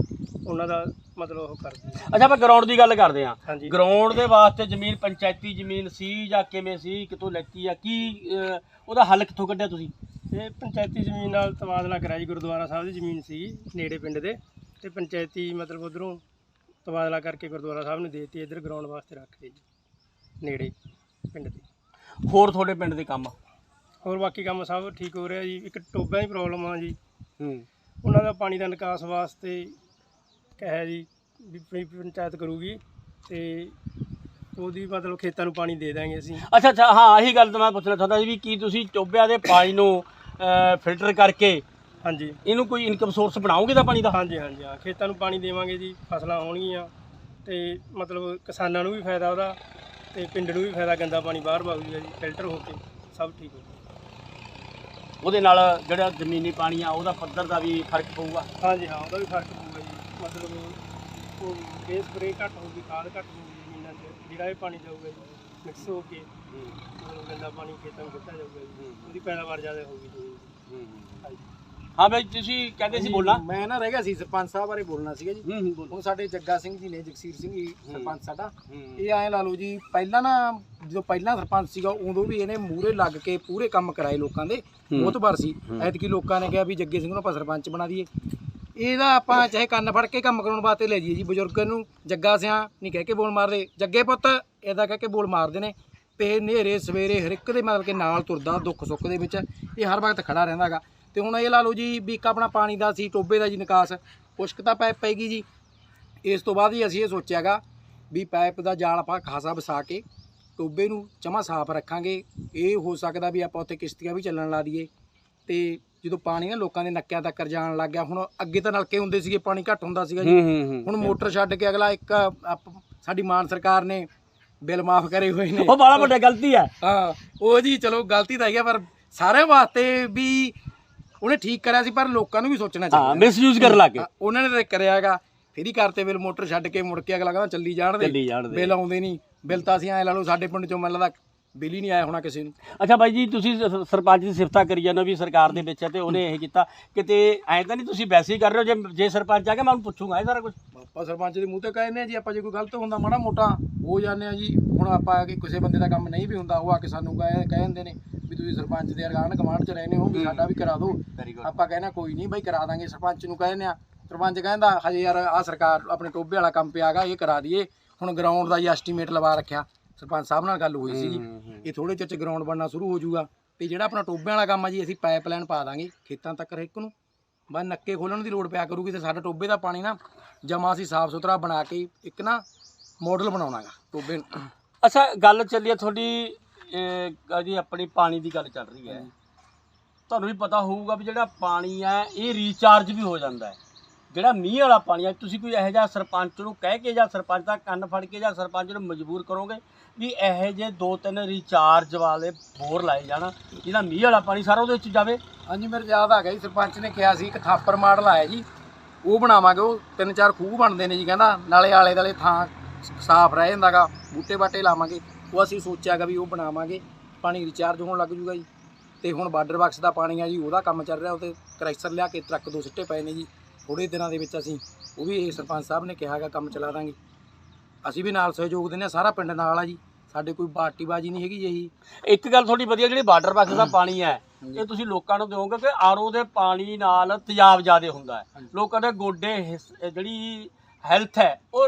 ਉਹਨਾਂ ਦਾ ਮਤਲਬ ਉਹ ਕਰਦੇ ਆ। ਅੱਛਾ ਆਪਾਂ ਗਰਾਊਂਡ ਦੀ ਗੱਲ ਕਰਦੇ ਹਾਂ। ਹਾਂਜੀ। ਗਰਾਊਂਡ ਦੇ ਵਾਸਤੇ ਜ਼ਮੀਨ ਪੰਚਾਇਤੀ ਜ਼ਮੀਨ ਸੀ ਜਾਂ ਕਿਵੇਂ ਸੀ ਕਿਤੋਂ ਲੈਤੀ ਆ ਕੀ ਅਹ, ਉਹਦਾ ਹੱਲ ਕਿੱਥੋਂ ਕੱਢਿਆ ਤੁਸੀਂ? ਇਹ ਪੰਚਾਇਤੀ ਜ਼ਮੀਨ ਨਾਲ ਤਬਾਦਲਾ ਕਰਿਆ ਜੀ ਗੁਰਦੁਆਰਾ ਸਾਹਿਬ ਦੀ ਜ਼ਮੀਨ ਸੀ ਨੇੜੇ ਪਿੰਡ ਦੇ। ਤੇ ਪੰਚਾਇਤੀ ਮਤਲਬ ਉਧਰੋਂ ਤਬਾਦਲਾ ਕਰਕੇ ਗੁਰਦੁਆਰਾ ਸਾਹਿਬ ਨੂੰ ਦੇਤੀ ਇੱਧਰ ਗਰਾਊਂਡ ਵਾਸਤੇ ਰੱਖ ਲਈ ਜੀ ਨੇੜੇ ਪਿੰਡ ਦੇ। ਹੋਰ ਤੁਹਾਡੇ ਪਿੰਡ ਦੇ ਕੰਮ? ਹੋਰ ਬਾਕੀ ਕੰਮ ਸਭ ਠੀਕ ਹੋ ਰਿਹਾ ਜੀ ਇੱਕ ਟੋਬਿਆਂ ਦੀ ਪ੍ਰੋਬਲਮ ਆ ਜੀ। ਹੂੰ। ਉਹਨਾਂ ਦਾ ਪਾਣੀ ਦਾ ਨਿਕਾਸ ਵਾਸਤੇ ਕਹਿਆ ਜੀ ਵੀ ਪੰ- ਪੰਚਾਇਤ ਕਰੂਗੀ ਤੇ ਉਹਦੀ ਮਤਲਬ ਖੇਤਾਂ ਨੂੰ ਪਾਣੀ ਦੇ ਦਾਂਗੇ ਅਸੀਂ। ਅੱਛਾ ਅੱਛਾ ਹਾਂ ਇਹੀ ਗੱਲ ਤਾਂ ਮੈਂ ਪੁੱਛਣਾ ਚਾਹੁੰਦਾ ਸੀ ਵੀ ਕੀ ਤੁਸੀਂ ਟੋਬਿਆਂ ਦੇ ਪਾਣੀ ਨੂੰ ਫਿਲਟਰ ਕਰਕੇ ਹਾਂਜੀ। ਇਹਨੂੰ ਕੋਈ ਇਨਕਮ ਸੋਰਸ ਬਣਾਓਗੇ ਤਾਂ ਪਾਣੀ ਦਾ? ਹਾਂਜੀ ਹਾਂਜੀ ਹਾਂ ਖੇਤਾਂ ਨੂੰ ਪਾਣੀ ਦੇਵਾਂਗੇ ਜੀ ਫਸਲਾਂ ਹੋਣਗੀਆਂ ਤੇ ਮਤਲਬ ਕਿਸਾਨਾਂ ਨੂੰ ਵੀ ਫਾਇਦਾ ਉਹਦਾ ਤੇ ਪਿੰਡ ਨੂੰ ਵੀ ਫਾਇਦਾ ਗੰਦਾ ਪਾਣੀ ਬਾਹਰ ਵਗੂਗਾ ਜੀ ਫਿਲਟਰ ਹੋ ਕੇ ਸਭ ਠੀਕ ਹੋ ਉਹਦੇ ਨਾਲ ਜਿਹੜਾ ਜ਼ਮੀਨੀ ਪਾਣੀ ਆ ਉਹਦਾ ਪੱਧਰ ਦਾ ਵੀ ਫ਼ਰਕ ਪਊਗਾ? ਹਾਂਜੀ ਹਾਂ ਉਹਦਾ ਵੀ ਫ਼ਰਕ ਮਤਲਬ ਉਹ ਬੇਸ ਸਪਰੇ ਘੱਟ ਹੋਊਗੀ ਖਾਦ ਘੱਟ ਹੋਊਗੀ ਜ਼ਮੀਨਾਂ 'ਚ ਜਿਹੜਾ ਇਹ ਪਾਣੀ ਜਾਊਗਾ ਜੀ ਮਿਕਸ ਹੋ ਕੇ ਮਤਲਬ ਗੰਦਾ ਪਾਣੀ ਖੇਤਾਂ ਨੂੰ ਦਿੱਤਾ ਜਾਊਗਾ ਜੀ ਉਹਦੀ ਪੈਦਾਵਾਰ ਜ਼ਿਆਦਾ ਹੋਊਗੀ। ਜੀ ਹਾਂਜੀ। ਹਾਂ ਬਈ ਤੁਸੀਂ ਕਹਿੰਦੇ ਸੀ ਬੋਲਣਾ? ਮੈਂ ਨਾ ਰਹਿ ਗਿਆ ਸੀ ਸਰਪੰਚ ਸਾਹਿਬ ਬਾਰੇ ਬੋਲਣਾ ਸੀਗਾ ਜੀ। ਹੂੰ ਹੂੰ ਬੋਲੋ। ਹੁਣ ਸਾਡੇ ਜੱਗਾ ਸਿੰਘ ਜੀ ਨੇ ਜਗਸੀਰ ਸਿੰਘ ਜੀ ਸਰਪੰਚ ਸਾਡਾ। ਇਹ ਐਂ ਲਾ ਲਓ ਜੀ ਪਹਿਲਾਂ ਨਾ ਜਦੋਂ ਪਹਿਲਾਂ ਸਰਪੰਚ ਸੀਗਾ ਉਦੋਂ ਵੀ ਇਹਨੇ ਮੂਹਰੇ ਲੱਗ ਕੇ ਪੂਰੇ ਕੰਮ ਕਰਾਏ ਲੋਕਾਂ ਦੇ। ਬਹੁਤ ਵਾਰ ਸੀ। ਐਤਕੀ ਲੋਕਾਂ ਨੇ ਕਿਹਾ ਵੀ ਜੱਗੇ ਸਿੰਘ ਨੂੰ ਆਪਾਂ ਸਰਪੰਚ ਬਣਾ ਦਈਏ। ਇਹਦਾ ਆਪਾਂ ਚਾਹੇ ਕੰਨ ਫੜ ਕੇ ਕੰਮ ਕਰਾਉਣ ਵਾਸਤੇ ਲੈ ਜਾਈਏ ਜੀ, ਬਜ਼ੁਰਗ ਨੂੰ ਜੱਗਾ ਸਿਆ, ਨਹੀਂ ਕਹਿ ਕੇ ਬੋਲ ਮਾਰਦੇ। ਜੱਗੇ ਪੁੱਤ, ਇਹਦਾ ਕਹਿ ਕੇ ਬੋਲ ਮਾਰਦੇ ਨੇ। ਤੇ ਹਨੇਰੇ ਸਵੇਰੇ ਹਰ ਇੱਕ ਦੇ ਮਤਲਬ ਕਿ ਨਾਲ ਤੁਰਦਾ, ਦੁੱਖ ਸੁੱਖ ਦੇ ਵਿੱਚ। ਇਹ ਹਰ ਵਕਤ ਖੜਾ ਰਹਿੰਦਾਗਾ ਤੇ ਹੁਣ ਇਹ ਲਾ ਲਓ ਜੀ ਵੀ ਇੱਕ ਆਪਣਾ ਪਾਣੀ ਦਾ ਸੀ ਟੋਬੇ ਦਾ ਜੀ ਨਿਕਾਸ ਕੁਸ਼ਕ ਤਾਂ ਪੈਪ ਪੈਗੀ ਜੀ। ਇਸ ਤੋਂ ਬਾਅਦ ਹੀ ਅਸੀਂ ਇਹ ਸੋਚਿਆਗਾ ਵੀ ਪਾਈਪ ਦਾ ਜਾਲ ਆਪਾਂ ਖਾਸਾ ਵਸਾ ਕੇ ਟੋਬੇ ਨੂੰ ਚਮਾ ਸਾਫ਼ ਰੱਖਾਂਗੇ। ਇਹ ਹੋ ਸਕਦਾ ਵੀ ਆਪਾਂ ਉੱਥੇ ਕਿਸ਼ਤੀਆਂ ਵੀ ਚੱਲਣ ਲਾ ਦਈਏ। ਤੇ ਜਦੋਂ ਪਾਣੀ ਨਾ ਲੋਕਾਂ ਦੇ ਨੱਕਿਆਂ ਤੱਕ ਜਾਣ ਲੱਗ ਗਿਆ ਹੁਣ ਅੱਗੇ ਤਾਂ ਨਲਕੇ ਹੁੰਦੇ ਸੀਗੇ ਪਾਣੀ ਘੱਟ ਹੁੰਦਾ ਸੀਗਾ ਜੀ। ਹੁਣ ਮੋਟਰ ਛੱਡ ਕੇ ਅਗਲਾ ਇੱਕ ਆਪ- ਸਾਡੀ ਮਾਨ ਸਰਕਾਰ ਨੇ ਬਿੱਲ ਮਾਫ ਕਰੇ ਹੋਏ ਨੇ। ਉਹ ਬੜਾ ਵੱਡਾ ਗਲਤੀ ਹੈ ਹਾਂ ਉਹ ਜੀ ਚਲੋ ਗਲਤੀ ਤਾਂ ਹੈਗੀ ਆ, ਪਰ ਸਾਰੇ ਵਾਸਤੇ ਵੀ ਉਹਨੇ ਠੀਕ ਕਰਿਆ ਸੀ ਪਰ ਲੋਕਾਂ ਨੂੰ ਵੀ ਸੋਚਣਾ ਹਾਂ ਚਾਹੀਦਾ ਮਿਸਯੂਜ਼ ਕਰਨ ਲੱਗੇ ਹਾਂ, ਉਹਨਾਂ ਨੇ ਤਾਂ ਕਰਿਆਗਾ ਫਿਰ ਹੀ ਕਰਤੇ ਬਿੱਲ ਮੋਟਰ ਛੱਡ ਕੇ ਮੁੜ ਕੇ ਅਗਲਾ ਕਹਿੰਦਾ ਚੱਲੀ ਜਾਣ ਦੇ। ਚੱਲੀ ਜਾਣ ਦੇ। ਬਿੱਲ ਆਉਂਦੇ ਨਹੀਂ। ਬਿੱਲ ਤਾਂ ਅਸੀਂ ਐ ਲਾ ਲਓ ਸਾਡੇ ਪਿੰਡ ਚੋਂ ਮੈਨੂੰ ਲੱਗਦਾ ਬਿੱਲ ਹੀ ਨਹੀਂ ਆਇਆ ਹੋਣਾ ਕਿਸੇ ਨੂੰ। ਅੱਛਾ ਬਾਈ ਜੀ ਤੁਸੀਂ ਸ- ਸਰਪੰਚ ਦੀ ਸਿਫਤਾਂ ਕਰੀ ਜਾਂਦੇ ਹੋ ਵੀ ਸਰਕਾਰ ਦੇ ਵਿੱਚ ਹੈ ਤੇ ਉਹਨੇ ਇਹ ਕੀਤਾ। ਕਿਤੇ ਐਂ ਤਾਂ ਨਹੀਂ ਤੁਸੀਂ ਵੈਸੇ ਹੀ ਕਰ ਰਹੇ ਹੋ ਜੇ ਜੇ ਸਰਪੰਚ ਆ ਗਿਆ ਮੈਂ ਉਹਨੂੰ ਪੁੱਛੂੰਗਾ ਇਹ ਸਾਰਾ ਕੁਝ ਆਪਾਂ ਸਰਪੰਚ ਦੇ ਮੂੰਹ ਤੇ ਕਹਿੰਦੇ ਆ ਜੀ ਆਪਾਂ ਜੇ ਕੋਈ ਗਲਤ ਹੁੰਦਾ ਮਾੜਾ ਮੋਟਾ ਹੋ ਜਾਂਦੇ ਆ ਜੀ। ਹੁਣ ਆਪਾਂ ਆ ਕੇ ਕਿਸੇ ਬੰਦੇ ਦਾ ਕੰਮ ਨਹੀਂ ਵੀ ਹੁੰਦਾ ਉਹ ਆ ਕੇ ਸਾਨੂੰ ਕਹਿ ਕਹਿ ਦਿੰਦੇ ਨੇ ਵੀ ਤੁਸੀਂ ਸਰਪੰਚ ਦੇ ਅਰਗਾਨ ਕਮਾਂਡ ਚ ਰਹਿੰਦੇ ਹੋ ਵੀ ਸਾਡਾ ਵੀ ਕਰਾ ਦਿਓ। ਆਪਾਂ ਕਹਿੰਦੇ ਆ, ਕੋਈ ਨਹੀਂ ਬਈ ਕਰਾ ਦਾਂਗੇ। ਸਰਪੰਚ ਨੂੰ ਕਹਿੰਦੇ ਆ ਸਰਪੰਚ ਕਹਿੰਦਾ ਹਜੇ ਯਾਰ ਆ ਸਰਕਾਰ ਆਪਣੇ ਟੋਬੇ ਵਾਲਾ ਕੰਮ ਪਿਆਗਾ ਇਹ ਕਰਾ ਦਈਏ। ਹੁਣ ਗਰਾਊਂਡ ਦਾ ਹੀ ਐਸਟੀਮੇਟ ਲਵਾ ਰੱਖਿਆ। ਸਰਪੰਚ ਸਾਹਿਬ ਨਾਲ ਗੱਲ ਹੋਈ ਸੀਗੀ। ਇਹ ਥੋੜੇ ਚਿਰ ਚ ਗਰਾਊਂਡ ਬਣਨਾ ਸ਼ੁਰੂ ਹੋ ਜਾਊਗਾ। ਤੇ ਜਿਹੜਾ ਆਪਣਾ ਟੋਬਿਆਂ ਵਾਲਾ ਕੰਮ ਆ ਜੀ ਅਸੀਂ ਪਾਈਪਲਾਈਨ ਪਾ ਦਾਂਗੇ ਖੇਤਾਂ ਤੱਕ ਹਰ ਇੱਕ ਨੂੰ। ਬਸ ਨੱਕੇ ਖੋਲਣ ਦੀ ਲੋੜ ਪਿਆ ਕਰੂਗੀ ਤੇ ਸਾਡਾ ਟੋਬੇ ਦਾ ਪਾਣੀ ਨਾ ਜਮਾ ਅਸੀਂ ਸਾਫ਼ ਸੁਥਰਾ ਬਣਾ ਕੇ ਇੱਕ ਨਾ ਮਾਡਲ ਬਣਾਉਣਾਗਾ ਟੋਬੇ ਅੱਛਾ ਗੱਲ ਚੱਲੀ ਹੈ ਤੁਹਾਡੀ ਜੀ ਆਪਣੀ ਪਾਣੀ ਦੀ ਗੱਲ ਚੱਲ ਰਹੀ ਹੈ। ਤੁਹਾਨੂੰ ਵੀ ਪਤਾ ਹੋਊਗਾ ਵੀ ਜਿਹੜਾ ਪਾਣੀ ਹੈ ਇਹ ਰੀਚਾਰਜ ਵੀ ਹੋ ਜਾਂਦਾ ਹੈ। ਜਿਹੜਾ ਮੀਂਹ ਵਾਲਾ ਪਾਣੀ ਆ, ਤੁਸੀਂ ਕੋਈ ਇਹੋ ਜਿਹਾ ਸਰਪੰਚ ਨੂੰ ਕਹਿ ਕੇ ਜਾਂ ਸਰਪੰਚ ਦਾ ਕੰਨ ਫੜ ਕੇ ਜਾਂ ਸਰਪੰਚ ਨੂੰ ਮਜਬੂਰ ਕਰੋਗੇ ਵੀ ਇਹੋ ਜਿਹੇ ਦੋ ਤਿੰਨ ਰੀਚਾਰਜ ਵਾਲੇ ਬੋਰ ਲਾਏ ਜਾਣ, ਜਿਹਦਾ ਮੀਂਹ ਵਾਲਾ ਪਾਣੀ ਸਾਰਾ ਉਹਦੇ ਵਿੱਚ ਜਾਵੇ? ਹਾਂਜੀ, ਮੇਰੇ ਯਾਦ ਆ ਗਿਆ ਜੀ, ਸਰਪੰਚ ਨੇ ਕਿਹਾ ਸੀ ਇੱਕ ਥਾਪਰ ਮਾੜ ਲਾਇਆ ਜੀ, ਉਹ ਬਣਾਵਾਂਗੇ, ਉਹ ਤਿੰਨ ਚਾਰ ਖੂਹ ਬਣਦੇ ਨੇ ਜੀ ਕਹਿੰਦਾ, ਨਾਲੇ ਆਲੇ ਦਾਲੇ ਥਾਂ ਸਾਫ਼ ਰਹਿ ਜਾਂਦਾਗਾ ਬੂਟੇ ਬਾਟੇ ਲਾਵਾਂਗੇ, ਉਹ ਅਸੀਂ ਸੋਚਿਆਗਾ ਵੀ ਉਹ ਬਣਾਵਾਂਗੇ, ਪਾਣੀ ਰਿਚਾਰਜ ਹੋਣ ਲੱਗ ਜੂਗਾ ਜੀ, ਤੇ ਹੁਣ ਬਾਰਡਰ ਬਾਕਸ ਦਾ ਪਾਣੀ ਆ ਜੀ, ਉਹਦਾ ਕੰਮ ਚੱਲ ਰਿਹਾ ਉਹਤੇ ਕ੍ਰੈਸ਼ਰ ਲਿਆ ਕੇ ਟਰੱਕ ਦੋ ਸਿੱਟੇ ਪਏ ਨੇ ਜੀ। ਥੋੜੇ ਦਿਨਾਂ ਦੇ ਵਿੱਚ ਅਸੀਂ ਉਹ ਵੀ ਇਹ ਸਰਪੰਚ ਸਾਹਿਬ ਨੇ ਕਿਹਾਗਾ ਕੰਮ ਚਲਾ ਦਾਂਗੇ। ਅਸੀਂ ਵੀ ਨਾਲ ਸਹਿਯੋਗ ਦਿੰਦੇ ਹਾਂ ਸਾਰਾ ਪਿੰਡ ਨਾਲ ਆ ਜੀ। ਸਾਡੇ ਕੋਈ ਪਾਰਟੀ ਬਾਜੀ ਨਹੀਂ ਹੈਗੀ ਜੀ ਇੱਕ ਗੱਲ ਤੁਹਾਡੀ ਵਧੀਆ ਜਿਹੜੀ ਵਾਟਰ ਬਾਕਸ ਦਾ ਪਾਣੀ ਹੈ ਇਹ ਤੁਸੀਂ ਲੋਕਾਂ ਨੂੰ ਦਿਓਗੇ ਕਿ ਆਰਓ ਦੇ ਪਾਣੀ ਨਾਲ ਤੇਜ਼ਾਬ ਜ਼ਿਆਦਾ ਹੁੰਦਾ ਹੈ। ਲੋਕਾਂ ਦੇ ਗੋਡੇ ਹਿੱਸ- ਜਿਹੜੀ ਹੈਲਥ ਹੈ ਉਹ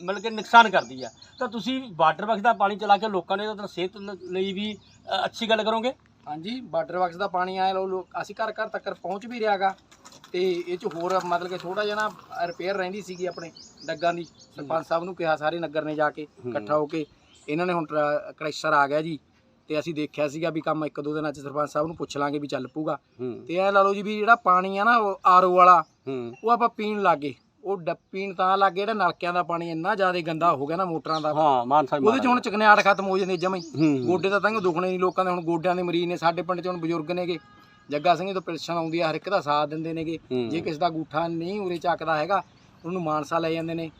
ਮਤਲਬ ਕਿ ਨੁਕਸਾਨ ਕਰਦੀ ਹੈ। ਤਾਂ ਤੁਸੀਂ ਵਾਟਰ ਬਾਕਸ ਦਾ ਪਾਣੀ ਚਲਾ ਕੇ ਲੋਕਾਂ ਨੇ ਉਹਦਾ ਸਿਹਤ ਲ- ਲਈ ਵੀ ਅ, ਅੱਛੀ ਗੱਲ ਕਰੋਗੇ? ਹਾਂਜੀ ਬਾਰਡਰ ਬਾਕਸ ਦਾ ਪਾਣੀ ਆਇਆ ਲੋ ਲੋਕ ਅਸੀਂ ਘਰ ਘਰ ਤੱਕ ਪਹੁੰਚ ਵੀ ਰਿਹਾਗਾ ਤੇ ਇਹ ਚ ਹੋਰ ਮਤਲਬ ਕਿ ਥੋੜਾ ਜਿਹਾ ਨਾ ਰਿਪੇਅਰ ਰਹਿੰਦੀ ਸੀਗੀ ਆਪਣੇ ਡੱਗਾਂ ਦੀ। ਸਰਪੰਚ ਸਾਹਿਬ ਨੂੰ ਕਿਹਾ ਸਾਰੇ ਨਗਰ ਨੇ ਜਾ ਕੇ ਇਕੱਠਾ ਹੋ ਕੇ। ਇਹਨਾਂ ਨੇ ਹੁਣ ਕ੍ਰੈਸ਼ਰ ਆ ਗਿਆ ਜੀ ਤੇ ਅਸੀਂ ਦੇਖਿਆ ਸੀਗਾ ਵੀ ਕੰਮ ਇੱਕ ਦੋ ਦਿਨਾਂ ਚ ਸਰਪੰਚ ਸਾਹਿਬ ਨੂੰ ਪੁੱਛ ਲਾਂਗੇ ਵੀ ਚੱਲ ਪੂਗਾ ਤੇ ਇਹ ਲਾ ਲਓ ਜੀ ਵੀ ਜਿਹੜਾ ਪਾਣੀ ਆ ਨਾ ਆਰਓ ਵਾਲਾ ਉਹ ਆਪਾਂ ਪੀਣ ਲੱਗੇ। ਉਹ ਪੀਣ ਤਾਂ ਲੱਗੇ ਜਿਹੜਾ ਨਲਕਿਆਂ ਦਾ ਪਾਣੀ ਇੰਨਾ ਜ਼ਿਆਦਾ ਗੰਦਾ ਹੋ ਗਿਆ ਨਾ ਮੋਟਰਾਂ ਦਾ। ਹਾਂ ਮਾਨਸਾ ਉਹਦੇ ਚ ਹੁਣ ਚਕਨਾਟ ਖਤਮ ਹੋ ਜਾਂਦੀ ਜਮਾਂ ਗੋਡੇ ਤਾਂ ਤੰਗ ਦੁਖਣੇ ਨਹੀਂ ਲੋਕਾਂ ਦੇ ਹੁਣ ਗੋਡਿਆਂ ਦੇ ਮਰੀਜ਼ ਨੇ ਸਾਡੇ ਪਿੰਡ 'ਚ ਹੁਣ ਬਜ਼ੁਰਗ ਨੇਗੇ। ਜੱਗਾ ਸਿੰਘ ਤੋਂ ਪਿਲਸਣ ਆਉਂਦੀ ਆ ਹਰ ਇੱਕ ਦਾ ਸਾਥ ਦਿੰਦੇ ਨੇਗੇ। ਜੇ ਕਿਸੇ ਦਾ ਗੂਠਾ ਨਹੀਂ ਉਰੇ ਚੱਕਦਾ ਹੈਗਾ ਉਹਨੂੰ ਮਾਨਸਾ ਲੈ ਜਾਂਦੇ ਨੇ।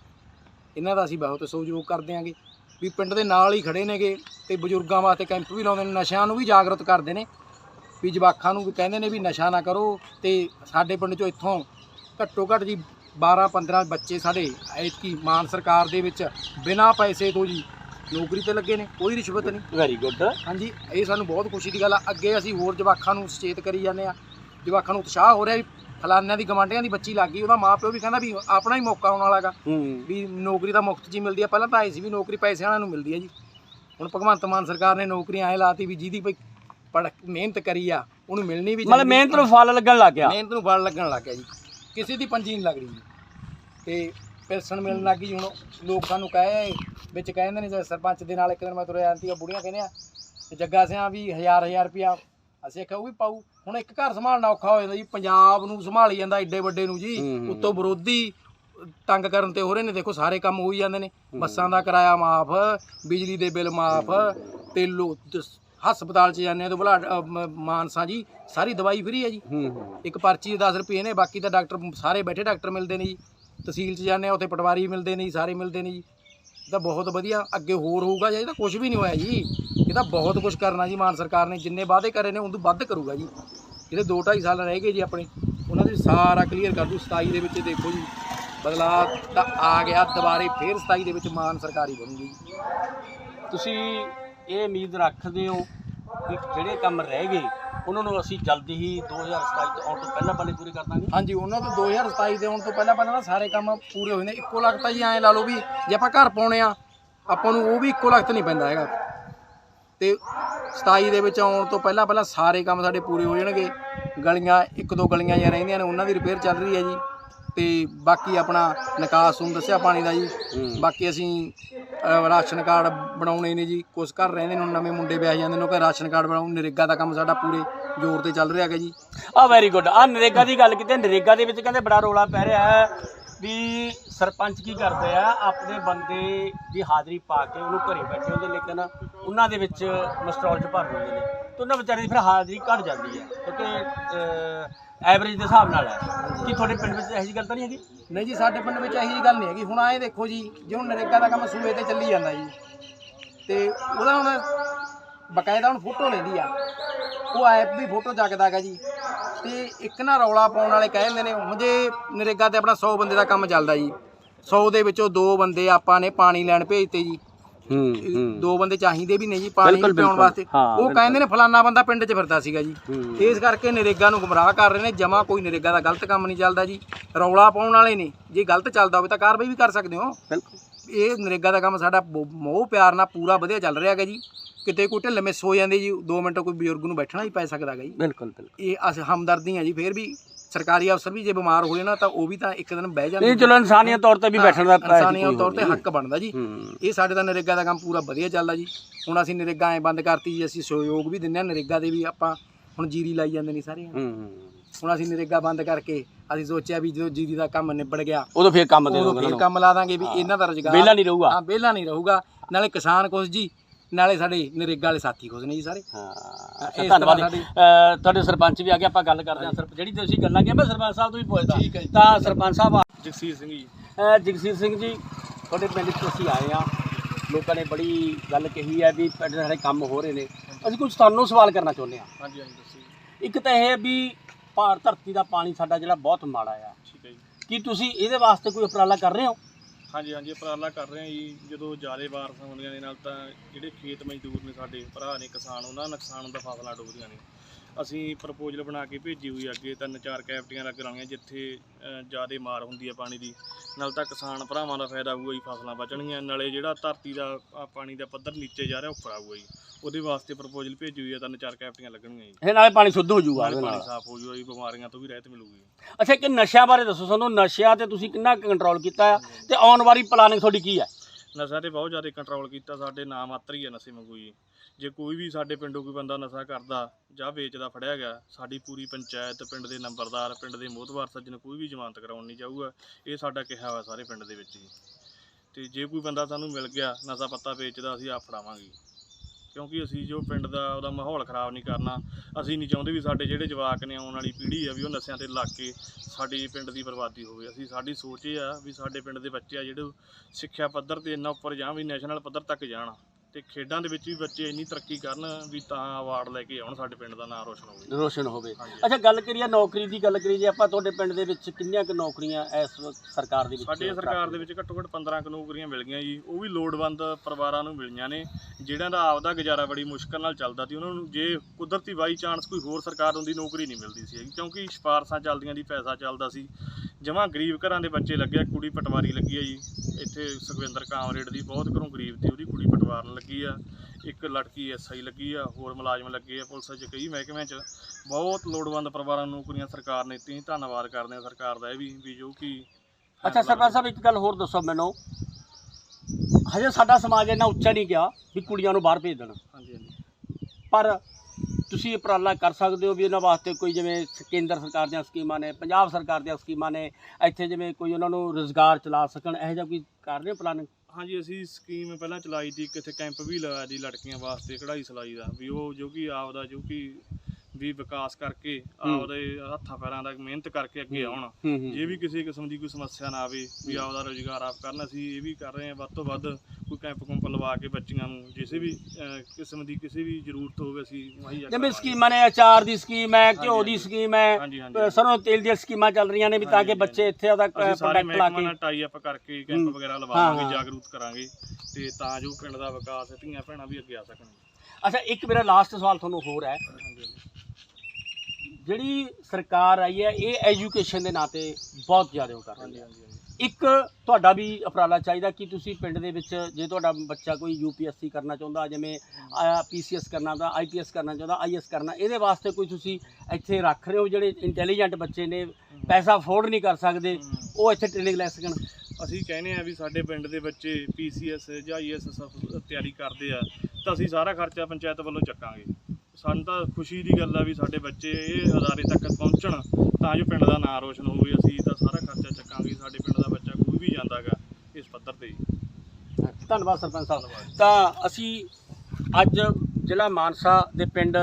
ਇਹਨਾਂ ਦਾ ਅਸੀਂ ਬਹੁਤ ਸਹਿਯੋਗ ਕਰਦੇ ਆਂਗੇ। ਵੀ ਪਿੰਡ ਦੇ ਨਾਲ ਹੀ ਖੜੇ ਨੇਗੇ ਤੇ ਬਜ਼ੁਰਗਾਂ ਵਾਸਤੇ ਕੈਂਪ ਵੀ ਲਾਉਂਦੇ ਨੇ ਨਸ਼ਿਆਂ ਨੂੰ ਵੀ ਜਾਗਰੂਕ ਕਰਦੇ ਨੇ। ਵੀ ਜਵਾਕਾਂ ਨੂੰ ਵੀ ਕਹਿੰਦੇ ਨੇ ਵੀ ਨਸ਼ਾ ਨਾ ਕਰੋ ਤੇ ਸਾਡੇ ਪਿੰਡ 'ਚੋਂ ਇੱਥੋਂ ਘੱਟੋ ਘੱਟ ਜੀ 12 15 ਬੱਚੇ ਸਾਡੇ ਐਤਕੀ ਮਾਨ ਸਰਕਾਰ ਦੇ ਵਿੱਚ ਬਿਨਾਂ ਪੈਸੇ ਤੋਂ ਜੀ ਨੌਕਰੀ ਤੇ ਲੱਗੇ ਨੇ ਕੋਈ ਰਿਸ਼ਵਤ ਨਹੀਂ। ਵੈਰੀ ਗੁੱਡ ਹਾਂਜੀ ਇਹ ਸਾਨੂੰ ਬਹੁਤ ਖੁਸ਼ੀ ਦੀ ਗੱਲ ਆ। ਅੱਗੇ ਅਸੀਂ ਹੋਰ ਜਵਾਕਾਂ ਨੂੰ ਸੁਚੇਤ ਕਰੀ ਜਾਂਦੇ ਆ। ਜਵਾਕਾਂ ਨੂੰ ਉਤਸ਼ਾਹ ਹੋ ਰਿਹਾ ਵੀ ਫਲਾਨਿਆਂ ਦੀ ਗਵਾਂਢੀਆਂ ਦੀ ਬੱਚੀ ਲੱਗ ਗਈ ਉਹਦਾ ਮਾਪਿਓ ਵੀ ਕਹਿੰਦਾ ਵੀ ਆਪਣਾ ਹੀ ਮੌਕਾ ਆਉਣ ਵਾਲਾਗਾ ਵੀ ਨੌਕਰੀ ਤਾਂ ਮੁਫਤ ਹੀ ਮਿਲਦੀ ਆ ਪਹਿਲਾਂ ਤਾਂ ਆਈ ਸੀ ਵੀ ਨੌਕਰੀ ਪੈਸੇ ਵਾਲਿਆਂ ਨੂੰ ਮਿਲਦੀ ਆ ਜੀ। ਹੁਣ ਭਗਵੰਤ ਮਾਨ ਸਰਕਾਰ ਨੇ ਨੌਕਰੀਆਂ ਐ ਲਾਤੀ ਵੀ ਜਿਹਦੀ ਕੋਈ ਪੜ੍ਹ ਮਿਹਨਤ ਕਰੀ ਆ ਉਹਨੂੰ ਮਿਲਣੀ ਵੀ ਮਤਲਬ। ਮਿਹਨਤ ਨੂੰ ਫਲ ਲੱਗਣ ਲੱਗ ਗਿਆ। ਮਿਹਨਤ ਨੂੰ ਫਲ ਲੱਗਣ ਲੱਗ ਗਿਆ ਜੀ। ਕਿਸੇ ਦੀ ਪੰਜੀ ਨਹੀਂ ਲੱਗ ਰਹੀ ਜੀ। ਤੇ ਪੈਨਸ਼ਨ ਮਿਲਣ ਲੱਗ ਗਈ। ਹੁਣ ਲੋਕ ਸਾਨੂੰ ਕਹੇ ਵਿੱਚ ਕਹਿੰਦੇ ਨੇ ਸਰਪੰਚ ਦੇ ਨਾਲ ਇੱਕ ਦਿਨ ਮੈਂ ਤੁਰਿਆ ਜਾਂਦੀ ਆ ਬੁੜੀਆਂ ਕਹਿੰਦੇ ਆ ਤੇ ਜੱਗਾ ਸਿਆਂ ਵੀ ਹਜ਼ਾਰ ਹਜ਼ਾਰ ਰੁਪਿਆ ਅਸੀਂ ਆਖਿਆ ਉਹ ਵੀ ਪਾਊ। ਹੁਣ ਇੱਕ ਘਰ ਸੰਭਾਲਣਾ ਔਖਾ ਹੋ ਜਾਂਦਾ ਜੀ ਪੰਜਾਬ ਨੂੰ ਸੰਭਾਲੀ ਜਾਂਦਾ ਏਡੇ ਵੱਡੇ ਨੂੰ ਜੀ। ਉੱਤੋਂ ਵਿਰੋਧੀ ਤੰਗ ਕਰਨ ਤੇ ਹੋ ਰਹੇ ਨੇ ਦੇਖੋ ਸਾਰੇ ਕੰਮ ਹੋਈ ਜਾਂਦੇ ਨੇ। ਬੱਸਾਂ ਦਾ ਕਿਰਾਇਆ ਮਾਫ ਬਿਜਲੀ ਦੇ ਬਿੱਲ ਮਾਫ ਤੇ ਲੋ ਹਸਪਤਾਲ 'ਚ ਜਾਂਦੇ ਆ ਤਾਂ ਮ- ਮਾਨਸਾ ਜੀ ਸਾਰੀ ਦਵਾਈ ਫ੍ਰੀ ਹੈ ਜੀ। ਇੱਕ ਪਰਚੀ ਦੇ 10 ਰੁਪਏ ਨੇ ਬਾਕੀ ਤਾਂ ਡਾਕਟਰ ਸਾਰੇ ਬੈਠੇ ਡਾਕਟਰ ਮਿਲਦੇ ਨੇ ਜੀ। ਤਹਿਸੀਲ 'ਚ ਜਾਂਦੇ ਆ, ਉੱਥੇ ਪਟਵਾਰੀ ਮਿਲਦੇ ਨੇ ਜੀ ਸਾਰੇ ਮਿਲਦੇ ਨੇ ਜੀ। ਇਹ ਤਾਂ ਬਹੁਤ ਵਧੀਆ, ਅੱਗੇ ਹੋਰ ਹੋਊਗਾ ਜੀ, ਇਹ ਤਾਂ ਕੁਝ ਵੀ ਨਹੀਂ ਹੋਇਆ ਜੀ। ਇਹ ਤਾਂ ਬਹੁਤ ਕੁਝ ਕਰਨਾ ਜੀ, ਮਾਨ ਸਰਕਾਰ ਨੇ, ਜਿੰਨੇ ਵਾਅਦੇ ਕਰੇ ਨੇ ਉਦੋਂ ਵੱਧ ਕਰੂਗਾ ਜੀ। ਜਿਹੜੇ 2 2.5 ਸਾਲ ਰਹਿ ਗਏ ਜੀ ਆਪਣੇ, ਉਹਨਾਂ ਦੇ ਸਾਰਾ ਕਲੀਅਰ ਕਰ ਦੂ 27 ਦੇ ਵਿੱਚ ਦੇਖੋ ਜੀ, ਬਦਲਾਅ ਤਾਂ ਆ ਗਿਆ, ਦੁਬਾਰੇ ਫੇਰ 27 ਦੇ ਵਿੱਚ ਮਾਨ ਸਰਕਾਰੀ ਬਣੂਗੀ ਤੁਸੀਂ ਇਹ ਉਮੀਦ ਰੱਖਦੇ ਹੋ ਕਿ ਜਿਹੜੇ ਕੰਮ ਰਹਿ ਗਏ ਉਹਨਾਂ ਨੂੰ ਅਸੀਂ ਜਲਦੀ ਹੀ 2027 ਤੋਂ ਆਉਣ ਤੋਂ ਪਹਿਲਾਂ ਪਹਿਲੇ ਪੂਰੇ ਕਰ ਦਾਂਗੇ। ਹਾਂਜੀ, ਉਹਨਾਂ ਤੋਂ 2027 ਦੇ ਆਉਣ ਤੋਂ ਪਹਿਲਾਂ ਪਹਿਲਾਂ ਨਾ ਸਾਰੇ ਕੰਮ ਪੂਰੇ ਹੋ ਜਾਂਦੇ ਇੱਕੋ ਲੱਖ ਤਾਂ ਜੀ ਐਂ ਲਾ ਲਓ ਵੀ ਜੇ ਆਪਾਂ ਘਰ ਪਾਉਣੇ ਆ, ਆਪਾਂ ਨੂੰ ਉਹ ਵੀ ਇੱਕੋ ਲਖਤ ਨਹੀਂ ਪੈਂਦਾ ਹੈਗਾ। ਤੇ 27 ਦੇ ਵਿੱਚ ਆਉਣ ਤੋਂ ਪਹਿਲਾਂ ਪਹਿਲਾਂ ਸਾਰੇ ਕੰਮ ਸਾਡੇ ਪੂਰੇ ਹੋ ਜਾਣਗੇ। ਗਲੀਆਂ, ਇੱਕ ਦੋ ਗਲੀਆਂ ਜਾਂ ਰਹਿੰਦੀਆਂ ਨੇ, ਉਹਨਾਂ ਦੀ ਰਿਪੇਅਰ ਚੱਲ ਰਹੀ ਹੈ ਜੀ। ਤੇ ਬਾਕੀ ਆਪਣਾ ਨਿਕਾਸ ਨੂੰ ਦੱਸਿਆ ਪਾਣੀ ਦਾ ਜੀ। ਬਾਕੀ ਅਸੀਂ ਅ, ਰਾਸ਼ਨ ਕਾਰਡ ਬਣਾਉਣੇ ਨੇ ਜੀ। ਕੁਝ ਘਰ ਰਹਿੰਦੇ ਨੇ ਹੁਣ ਨਵੇਂ ਮੁੰਡੇ ਵਿਆਹ ਜਾਂਦੇ ਨੇ ਉਹ ਰਾਸ਼ਨ ਕਾਰਡ ਬਣਾਉਣ। ਨਰੇਗਾ ਦਾ ਕੰਮ ਸਾਡਾ ਪੂਰੇ ਜ਼ੋਰ ਤੇ ਚੱਲ ਰਿਹਾ ਹੈਗਾ ਜੀ। ਆ ਵੈਰੀ ਗੁੱਡ ਆ ਨਰੇਗਾ ਦੀ ਗੱਲ ਕੀਤੀ ਨਰੇਗਾ ਦੇ ਵਿੱਚ ਕਹਿੰਦੇ ਬੜਾ ਰੋਲਾ ਪੈ ਰਿਹਾ ਹੈ। ਵੀ ਸਰਪੰਚ ਕੀ ਕਰਦੇ ਆ, ਆਪਣੇ ਬੰਦੇ ਦੀ ਹਾਜ਼ਰੀ ਪਾ ਕੇ ਉਹਨੂੰ ਘਰੇ ਬੈਠੇ ਹੁੰਦੇ ਲੇਕਿਨ ਉਹਨਾਂ ਦੇ ਵਿੱਚ ਮਸਟਰੋਲ ਚ ਭਰ ਦਿੰਦੇ ਨੇ। ਤੇ ਉਹਨਾਂ ਵਿਚਾਰੇ ਦੀ ਫਿਰ ਹਾਜ਼ਰੀ ਘਟ ਜਾਂਦੀ ਹੈ, ਕਿਉਂਕਿ ਐਵਰੇਜ ਦੇ ਹਿਸਾਬ ਨਾਲ ਹੈ। ਕੀ ਤੁਹਾਡੇ ਪਿੰਡ ਵਿੱਚ ਇਹੋ ਜਿਹੀ ਗੱਲ ਤਾਂ ਨਹੀਂ ਹੈਗੀ? ਨਹੀਂ ਜੀ, ਸਾਡੇ ਪਿੰਡ ਵਿੱਚ ਇਹੋ ਜਿਹੀ ਗੱਲ ਨਹੀਂ ਹੈਗੀ। ਹੁਣ ਆਏ ਦੇਖੋ ਜੀ, ਜੇ ਹੁਣ ਨਰੇਗਾ ਦਾ ਕੰਮ ਸੂਏ ਤੇ ਚੱਲੀ ਜਾਂਦਾ ਜੀ, ਤੇ ਉਹਦਾ ਹੁਣ ਬਕਾਇਦਾ ਹੁਣ ਫੋਟੋ ਲੈਂਦੀ ਆ। ਉਹ ਐਪ ਵੀ ਫੋਟੋ ਚੱਕਦਾ ਹੈਗਾ ਜੀ। ਤੇ ਇੱਕ ਨਾ ਰੌਲਾ ਪਾਉਣ ਵਾਲੇ ਕਹਿ ਦਿੰਦੇ ਨੇ ਹੁਣ ਜੇ ਨਰੇਗਾ ਤੇ ਆਪਣਾ 100 ਬੰਦੇ ਦਾ ਕੰਮ ਚੱਲਦਾ ਜੀ। 100 ਦੇ ਵਿੱਚੋਂ ਦੋ ਬੰਦੇ ਆਪਾਂ ਨੇ ਪਾਣੀ ਲੈਣ ਭੇਜਤੇ ਜੀ। ਹੂੰ ਦੋ ਬੰਦੇ ਚਾਹੀਦੇ ਵੀ ਨਹੀਂ ਜੀ ਪਾਣੀ ਬਿਲਕੁਲ। ਵਾਸਤੇ। ਉਹ। ਕਹਿੰਦੇ ਨੇ ਫਲਾਨਾ ਬੰਦਾ ਪਿੰਡ 'ਚ ਫਿਰਦਾ ਸੀਗਾ ਜੀ। ਇਸ ਕਰਕੇ ਨਰੇਗਾ ਨੂੰ ਗੁੰਮਰਾਹ ਕਰ ਰਹੇ ਨੇ ਜਮਾ ਕੋਈ ਨਰੇਗਾ ਦਾ ਗਲਤ ਕੰਮ ਨਹੀਂ ਚੱਲਦਾ ਜੀ। ਰੌਲਾ ਪਾਉਣ ਵਾਲੇ ਨੇ ਜੇ ਗਲਤ ਚੱਲਦਾ ਹੋਵੇ ਤਾਂ ਕਾਰਵਾਈ ਵੀ ਕਰ ਸਕਦੇ ਹੋ। ਬਿਲਕੁਲ। ਇਹ ਨਰੇਗਾ ਦਾ ਕੰਮ ਸਾਡਾ ਮੋਹ ਪਿਆਰ ਨਾਲ ਪੂਰਾ ਵਧੀਆ ਚੱਲ ਰਿਹਾ ਹੈਗਾ ਜੀ। ਕਿਤੇ ਕੋਈ ਢਿੱਲ ਮਿਸ ਹੋ ਜਾਂਦੇ ਜੀ 2 ਮਿੰਟ ਕੋਈ ਬਜ਼ੁਰਗ ਨੂੰ ਬੈਠਣਾ ਹੀ ਪੈ ਸਕਦਾ ਹੈਗਾ ਜੀ। ਬਿਲਕੁਲ ਬਿਲਕੁਲ। ਇਹ ਅਸ ਹਮਦਰਦੀ ਆ ਜੀ ਫੇਰ ਵੀ ਸਰਕਾਰੀ ਅਫਸਰ ਵੀ ਜੇ ਬਿਮਾਰ ਹੋ ਜਾਣਾ ਤਾਂ ਉਹ ਵੀ ਤਾਂ ਇੱਕ ਦਿਨ ਬਹਿ ਜਾਂਦੇ ਨਹੀਂ ਚਲੋ ਇਨਸਾਨੀਅਤ ਤੌਰ ਤੇ ਵੀ ਬੈਠਣ ਦਾ ਇਨਸਾਨੀਅਤ ਤੌਰ ਤੇ ਹੱਕ ਬਣਦਾ ਜੀ। ਇਹ ਸਾਡੇ ਦਾ ਨਰੇਗਾ ਦਾ ਕੰਮ ਪੂਰਾ ਵਧੀਆ ਚੱਲਦਾ ਜੀ। ਹੁਣ ਅਸੀਂ ਨਰੇਗਾ ਐ ਬੰਦ ਕਰਤੀ ਜੀ ਅਸੀਂ ਸਹਿਯੋਗ ਵੀ ਦਿੰਦੇ ਆ ਨਰੇਗਾ ਦੇ ਵੀ ਆਪਾਂ ਹੁਣ ਜੀਰੀ ਲਾਈ ਜਾਂਦੇ ਨੇ ਸਾਰੇ ਹੁਣ ਅਸੀਂ ਨਰੇਗਾ ਬੰਦ ਕਰਕੇ ਅਸੀਂ ਸੋਚਿਆ ਵੀ ਜਦੋਂ ਜੀਰੀ ਦਾ ਕੰਮ ਨਿਬੜ ਗਿਆ ਉਦੋਂ ਫੇਰ ਕੰਮ ਦੇ ਉਦੋਂ ਦੋਗੇ ਫੇਰ ਕੰਮ ਲਾ ਦਾਂਗੇ ਵੀ ਇਹਨਾਂ ਦਾ ਰੁਜ਼ਗਾਰ ਵਿਹਲਾ ਨਹੀਂ ਰਹੂਗਾ। ਹਾਂ ਵਿਹਲਾ ਨਹੀਂ ਰਹੂਗਾ। ਨਾਲੇ ਕਿਸਾਨ ਖੁਸ਼ ਜੀ ਨਾਲੇ ਸਾਡੇ ਨਰੇਗਾ ਵਾਲੇ ਸਾਥੀ ਖੁਸ਼ ਨੇ ਜੀ ਸਾਰੇ। ਹਾਂ ਇਸ ਤਰ੍ਹਾਂ ਧੰਨਵਾਦ ਜੀ। ਅਹ, ਤੁਹਾਡੇ ਸਰਪੰਚ ਵੀ ਆ ਗਏ ਆਪਾਂ ਗੱਲ ਕਰਦੇ ਹਾਂ। ਸਰਪ ਜਿਹੜੀ ਤੁਸੀਂ ਗੱਲਾਂ ਕੀਆਂ ਮੈਂ ਸਰਪੰਚ ਸਾਹਿਬ ਤੋਂ ਵੀ ਪੁੱਛਦਾ। ਠੀਕ ਹੈ ਜੀ। ਤਾਂ ਸਰਪੰਚ ਸਾਹਿਬ ਆ- ਜਗਸੀਰ ਸਿੰਘ ਜੀ। ਅਹ, ਜਗਸੀਰ ਸਿੰਘ ਜੀ ਤੁਹਾਡੇ ਪਿੰਡ 'ਚ ਅਸੀਂ ਆਏ ਆ ਲੋਕਾਂ ਨੇ ਬੜੀ ਗੱਲ ਕਹੀ ਹੈ ਵੀ ਪਿੰਡ ਦੇ ਸਾਰੇ ਕੰਮ ਹੋ ਰਹੇ ਨੇ। ਅਸੀਂ ਕੁਝ ਤੁਹਾਨੂੰ ਸਵਾਲ ਕਰਨਾ ਚਾਹੁੰਦੇ ਆ ਹਾਂਜੀ ਹਾਂਜੀ ਦੱਸੋ ਜੀ। ਇੱਕ ਤਾਂ ਇਹ ਹੈ ਵੀ ਭਾਰ ਧਰਤੀ ਦਾ ਪਾਣੀ ਸਾਡਾ ਜਿਹੜਾ ਬਹੁਤ ਮਾੜਾ ਆ। ਠੀਕ ਹੈ ਜੀ। ਕੀ ਤੁਸੀਂ ਇਹਦੇ ਵਾਸਤੇ ਕੋਈ ਉਪਰਾਲਾ ਕਰ ਰਹੇ ਹੋ? ਹਾਂਜੀ ਹਾਂਜੀ, ਉਪਰਾਲਾ ਕਰ ਰਹੇ ਹਾਂ ਜੀ। ਜਦੋਂ ਜ਼ਿਆਦਾ ਬਾਰਿਸ਼ਾਂ ਹੁੰਦੀਆਂ ਨੇ, ਨਾਲ ਤਾਂ ਜਿਹੜੇ ਖੇਤ ਮਜ਼ਦੂਰ ਨੇ ਸਾਡੇ, ਭਰਾ ਨੇ ਕਿਸਾਨ, ਉਹਨਾਂ ਦਾ ਨੁਕਸਾਨ ਹੁੰਦਾ ਫਸਲਾਂ ਡੁੱਬਦੀਆਂ ਨੇ। ਅਸੀਂ ਪ੍ਰਪੋਜ਼ਲ ਬਣਾ ਕੇ ਭੇਜੀ ਹੋਈ ਅੱਗੇ ਤਿੰਨ ਚਾਰ ਕੈਪਟੀਆਂ ਲੱਗ ਰਹੀਆਂ ਜਿੱਥੇ ਜ਼ਿਆਦਾ ਮਾਰ ਹੁੰਦੀ ਹੈ ਪਾਣੀ ਦੀ। ਨਾਲ ਤਾਂ ਕਿਸਾਨ ਭਰਾਵਾਂ ਦਾ ਫਾਇਦਾ ਹੋਊਗਾ ਜੀ ਫਸਲਾਂ ਬਚਣਗੀਆਂ। ਨਾਲੇ ਜਿਹੜਾ ਧਰਤੀ ਦਾ ਪਾਣੀ ਦਾ ਪੱਧਰ ਨੀਚੇ ਜਾ ਰਿਹਾ ਉੱਪਰ ਆਊਗਾ ਜੀ। ਉਹਦੇ ਵਾਸਤੇ ਪ੍ਰਪੋਜ਼ਲ ਭੇਜੀ ਹੋਈ ਹੈ ਤਿੰਨ ਚਾਰ ਕੈਪਟੀਆਂ ਲੱਗਣਗੀਆਂ ਜੀ। ਇਹ ਨਾਲੇ ਪਾਣੀ ਸ਼ੁੱਧ ਹੋ ਜਾਊਗਾ ਨਾਲੇ ਪਾਣੀ ਸਾਫ਼ ਹੋ ਜਾਊਗਾ ਜੀ ਬਿਮਾਰੀਆਂ ਤੋਂ ਵੀ ਰਹਿਤ ਮਿਲੂਗੀ। ਅੱਛਾ ਕਿ ਨਸ਼ਿਆਂ ਬਾਰੇ ਦੱਸੋ ਸਾਨੂੰ। ਨਸ਼ਿਆਂ ਤੇ ਤੁਸੀਂ ਕਿੰਨਾ ਕੰਟਰੋਲ ਕੀਤਾ ਆ? ਤੇ ਆਉਣ ਵਾਲੀ ਪਲਾਨਿੰਗ ਤੁਹਾਡੀ ਕੀ ਹੈ ਨਸ਼ਾ ਤੇ ਬਹੁਤ ਜ਼ਿਆਦਾ ਕੰਟਰੋਲ ਕੀਤਾ, ਸਾਡੇ ਨਾਂ ਮਾਤਰ ਹੀ ਹੈ ਨਸ਼ੇ ਮੰਗੂ ਜੀ। ਜੇ ਕੋਈ ਵੀ ਸਾਡੇ ਪਿੰਡੋਂ ਕੋਈ ਬੰਦਾ ਨਸ਼ਾ ਕਰਦਾ ਜਾਂ ਵੇਚਦਾ ਫੜਿਆ ਗਿਆ, ਸਾਡੀ ਪੂਰੀ ਪੰਚਾਇਤ, ਪਿੰਡ ਦੇ ਨੰਬਰਦਾਰ, ਪਿੰਡ ਦੇ ਮੋਹਤਵਾਰ ਸੱਜਣ ਕੋਈ ਵੀ ਜ਼ਮਾਨਤ ਕਰਾਉਣ ਨਹੀਂ ਜਾਊਗਾ, ਇਹ ਸਾਡਾ ਕਿਹਾ ਹੋਇਆ ਸਾਰੇ ਪਿੰਡ ਦੇ ਵਿੱਚ ਜੀ ਤੇ ਜੇ ਕੋਈ ਬੰਦਾ ਸਾਨੂੰ ਮਿਲ ਗਿਆ, ਨਸ਼ਾ ਪੱਤਾ ਵੇਚਦਾ, ਅਸੀਂ ਆਪ ਫੜਾਵਾਂਗੇ। ਕਿਉਂਕਿ ਅਸੀਂ ਜੋ ਪਿੰਡ ਦਾ ਉਹਦਾ ਮਾਹੌਲ ਖਰਾਬ ਨਹੀਂ ਕਰਨਾ, ਅਸੀਂ ਨਹੀਂ ਚਾਹੁੰਦੇ ਵੀ ਸਾਡੇ ਜਿਹੜੇ ਜਵਾਕ ਨੇ ਆਉਣ ਵਾਲੀ ਪੀੜ੍ਹੀ ਆ ਵੀ ਉਹ ਨਸ਼ਿਆਂ ਤੇ ਲੱਗ ਕੇ ਸਾਡੀ ਪਿੰਡ ਦੀ ਬਰਬਾਦੀ ਹੋਵੇ। ਅਸੀਂ ਸਾਡੀ ਸੋਚ ਇਹ ਆ ਵੀ ਸਾਡੇ ਪਿੰਡ ਦੇ ਬੱਚੇ ਆ ਜਿਹੜੇ ਉਹ ਸਿੱਖਿਆ ਪੱਧਰ ਤੇ ਇੰਨਾ ਉੱਪਰ ਜਾਣ ਵੀ ਨੈਸ਼ਨਲ ਪੱਧਰ ਤੱਕ ਜਾਣ। ਤੇ ਖੇਡਾਂ ਦੇ ਵਿੱਚ ਵੀ ਬੱਚੇ ਇੰਨੀ ਤਰੱਕੀ ਕਰਨ ਵੀ ਤਾਂ ਅਵਾਰਡ ਲੈ ਕੇ ਆਉਣ ਸਾਡੇ ਪਿੰਡ ਦਾ ਨਾਮ ਰੋਸ਼ਨ ਹੋਵੇ। ਰੋਸ਼ਨ ਹੋਵੇ। ਹਾਂਜੀ। ਅੱਛਾ ਗੱਲ ਕਰੀਏ ਨੌਕਰੀ ਦੀ ਗੱਲ ਕਰੀਏ ਜੇ ਆਪਾਂ ਤੁਹਾਡੇ ਪਿੰਡ ਦੇ ਵਿੱਚ ਕਿੰਨੀਆਂ ਕੁ ਨੌਕਰੀਆਂ ਇਸ ਵਕਤ ਸਰਕਾਰ ਦੇ ਵਿੱਚ ਸਾਡੇ ਸਰਕਾਰ ਦੇ ਵਿੱਚ ਘੱਟੋ ਘੱਟ 15 ਕੁ ਨੌਕਰੀਆਂ ਮਿਲ ਗਈਆਂ ਜੀ। ਉਹ ਵੀ ਲੋੜਵੰਦ ਪਰਿਵਾਰਾਂ ਨੂੰ ਮਿਲੀਆਂ ਨੇ ਜਿਹੜਿਆਂ ਦਾ ਆਪਦਾ ਗੁਜ਼ਾਰਾ ਬੜੀ ਮੁਸ਼ਕਲ ਨਾਲ ਚੱਲਦਾ ਸੀ। ਉਹਨਾਂ ਨੂੰ ਜੇ ਕੁਦਰਤੀ ਬਾਈ ਚਾਂਸ ਕੋਈ ਹੋਰ ਸਰਕਾਰ ਹੁੰਦੀ ਨੌਕਰੀ ਨਹੀਂ ਮਿਲਦੀ ਸੀ ਹੈਗੀ, ਕਿਉਂਕਿ ਸਿਫਾਰਸ਼ਾਂ ਚੱਲਦੀਆਂ ਦੀ ਪੈਸਾ ਚੱਲਦਾ ਸੀ। ਜਮਾਂ ਗਰੀਬ ਘਰਾਂ ਦੇ ਬੱਚੇ ਲੱਗੇ ਆ, ਕੁੜੀ ਪਟਵਾਰੀ ਲੱਗੀ ਆ ਜੀ। ਇੱਥੇ ਸੁਖਵਿੰਦਰ ਕਾਮਰੇਡ ਦੀ ਬਹੁਤ ਘਰੋਂ ਗਰੀਬ ਤੇ ਉਹਦੀ ਕੁੜੀ ਪਟਵਾਰਨ ਲੱਗੀ ਆ ਇੱਕ ਲੜਕੀ ਐਸਆਈ ਲੱਗੀ ਆ ਹੋਰ ਮੁਲਾਜ਼ਮ ਲੱਗੇ ਆ ਪੁਲਿਸ 'ਚ ਕਈ ਮਹਿਕਮਿਆਂ 'ਚ। ਬਹੁਤ ਲੋੜਵੰਦ ਪਰਿਵਾਰਾਂ ਨੂੰ ਨੌਕਰੀਆਂ ਸਰਕਾਰ ਨੇ ਦਿੱਤੀਆਂ ਧੰਨਵਾਦ ਕਰਦੇ ਆ ਸਰਕਾਰ ਦਾ ਇਹ ਵੀ ਵੀ ਜੋ ਕਿ ਅੱਛਾ ਸਰਪੰਚ ਸਾਹਿਬ ਇੱਕ ਗੱਲ ਹੋਰ ਦੱਸੋ ਮੈਨੂੰ। ਹਜੇ ਸਾਡਾ ਸਮਾਜ ਇੰਨਾ ਉੱਚਾ ਨਹੀਂ ਗਿਆ ਵੀ ਕੁੜੀਆਂ ਨੂੰ ਬਾਹਰ ਭੇਜ ਦੇਣਾ। ਹਾਂਜੀ ਹਾਂਜੀ। ਪਰ ਤੁਸੀਂ ਉਪਰਾਲਾ ਕਰ ਸਕਦੇ ਹੋ ਵੀ ਉਹਨਾਂ ਵਾਸਤੇ ਕੋਈ ਜਿਵੇਂ ਕੇਂਦਰ ਸਰਕਾਰ ਦੀਆਂ ਸਕੀਮਾਂ ਨੇ ਪੰਜਾਬ ਸਰਕਾਰ ਦੀਆਂ ਸਕੀਮਾਂ ਨੇ ਇੱਥੇ ਜਿਵੇਂ ਕੋਈ ਉਹਨਾਂ ਨੂੰ ਰੋਜ਼ਗਾਰ ਚਲਾ ਸਕਣ ਇਹੋ ਜਿਹਾ ਕੋਈ ਕਰ ਰਹੇ ਹੋ ਪਲਾਨ ਹਾਂਜੀ, ਅਸੀਂ ਸਕੀਮ ਪਹਿਲਾਂ ਚਲਾਈ ਸੀ ਕਿਤੇ ਕੈਂਪ ਵੀ ਲਗਾਇਆ ਸੀ ਲੜਕੀਆਂ ਵਾਸਤੇ ਕਢਾਈ ਸਿਲਾਈ ਦਾ, ਵੀ ਉਹ ਜੋ ਕਿ ਆਪਦਾ ਜੋ ਕਿ ਵੀ ਵਿਕਾਸ ਕਰਕੇ। ਆਪਦੇ ਹੱਥਾਂ ਪੈਰਾਂ ਦਾ ਮਿਹਨਤ ਕਰਕੇ ਅੱਗੇ ਆਉਣ। ਜੇ ਵੀ ਕਿਸੇ ਕਿਸਮ ਦੀ ਕੋਈ ਸਮੱਸਿਆ ਨਾ ਆਵੇ ਵੀ ਆਪਦਾ ਰੋਜ਼ਗਾਰ ਆਪ ਕਰਨ ਅਸੀਂ ਇਹ ਵੀ ਕਰ ਰਹੇ ਹਾਂ ਵੱਧ ਤੋਂ ਵੱਧ ਕੋਈ ਕੈਂਪ ਕੁੰਪ ਲਵਾ ਕੇ ਬੱਚੀਆਂ ਨੂੰ ਕਿਸੇ ਵੀ ਕਿਸਮ ਦੀ ਕਿਸੇ ਵੀ ਜ਼ਰੂਰਤ ਹੋਵੇ ਅਸੀਂ ਮੁਹੱਈਆ ਜਿਵੇਂ। ਸਕੀਮਾਂ ਨੇ ਅਚਾਰ ਦੀ ਸਕੀਮ ਹੈ ਘਿਓ ਦੀ ਸਕੀਮ ਹੈ ਸਰੋਂ ਤੇਲ ਦੀਆਂ ਸਕੀਮਾਂ ਚੱਲ ਰਹੀਆਂ ਨੇ ਵੀ ਤਾਂ ਕਿ ਬੱਚੇ ਇੱਥੇ ਉਹਦਾ ਪ੍ਰੋਡਕਟ ਲਾ ਕੇ ਟਾਈ ਅਪ ਕਰਕੇ। ਕੈਂਪ ਵਗੈਰਾ ਲਵਾਵਾਂਗੇ। ਜਾਗਰੂਕ ਕਰਾਂਗੇ ਤੇ ਤਾਂ ਜੋ ਪਿੰਡ ਦਾ ਵਿਕਾਸ ਧੀਆਂ ਭੈਣਾਂ ਵੀ ਅੱਗੇ ਆ ਸਕਣ। ਅੱਛਾ ਇੱਕ ਮੇਰਾ ਲਾਸਟ ਸਵਾਲ ਤੁਹਾਨੂੰ ਹੋਰ ਹੈ। ਜਿਹੜੀ ਸਰਕਾਰ ਆਈ ਹੈ ਇਹ ਐਜੂਕੇਸ਼ਨ ਦੇ ਨਾਂ ਤੇ ਬਹੁਤ ਜ਼ਿਆਦਾ ਉਹ ਕਰ ਰਹੀ ਹੈ। ਇੱਕ ਤੁਹਾਡਾ ਵੀ ਉਪਰਾਲਾ ਚਾਹੀਦਾ ਕਿ ਤੁਸੀਂ ਪਿੰਡ ਦੇ ਵਿੱਚ ਜੇ ਤੁਹਾਡਾ ਬੱਚਾ ਕੋਈ ਯੂਪੀਐਸਸੀ ਕਰਨਾ ਚਾਹੁੰਦਾ ਜਿਵੇਂ ਪੀਸੀਐਸ ਕਰਨਾ ਚਾਹੁੰਦਾ ਆਈਪੀਐਸ ਕਰਨਾ ਚਾਹੁੰਦਾ ਆਈਐਸ ਕਰਨਾ ਇਹਦੇ ਵਾਸਤੇ ਕੋਈ ਤੁਸੀਂ ਇੱਥੇ ਰੱਖ ਰਹੇ ਹੋ ਜਿਹੜੇ ਇੰਟੈਲੀਜੈਂਟ ਬੱਚੇ ਨੇ ਪੈਸਾ ਅਫੋਰਡ ਨਹੀਂ ਕਰ ਸਕਦੇ ਉਹ ਇੱਥੇ ਟ੍ਰੇਨਿੰਗ ਲੈ ਸਕਣ? ਅਸੀਂ ਕਹਿੰਦੇ ਆ ਵੀ ਸਾਡੇ ਪਿੰਡ ਦੇ ਬੱਚੇ ਪੀਸੀਐਸ ਜਾਂ ਆਈਐਸ ਤਿਆਰੀ ਕਰਦੇ ਆ ਤਾਂ ਅਸੀਂ ਸਾਰਾ ਖਰਚਾ ਪੰਚਾਇਤ ਵੱਲੋਂ ਚੱਕਾਂਗੇ। ਸਾਨੂੰ ਤਾਂ ਖੁਸ਼ੀ ਦੀ ਗੱਲ ਆ ਵੀ ਸਾਡੇ ਬੱਚੇ ਇਹ ਅਦਾਰੇ ਤੱਕ ਪਹੁੰਚਣ ਤਾਂ ਜੋ ਪਿੰਡ ਦਾ ਨਾਮ ਰੋਸ਼ਨ ਹੋਵੇ। ਅਸੀਂ ਤਾਂ ਸਾਰਾ ਖਰਚਾ ਚੱਕਾਂਗੇ ਸਾਡੇ ਪਿੰਡ ਦਾ ਬੱਚਾ ਕੋਈ ਵੀ ਜਾਂਦਾਗਾ ਇਸ ਪੱਧਰ ਤੇ। ਧੰਨਵਾਦ ਸਰਪੰਚ ਸਾਹਿਬ। ਤਾਂ ਅਸੀਂ ਅੱਜ ਜ਼ਿਲ੍ਹਾ ਮਾਨਸਾ ਦੇ ਪਿੰਡ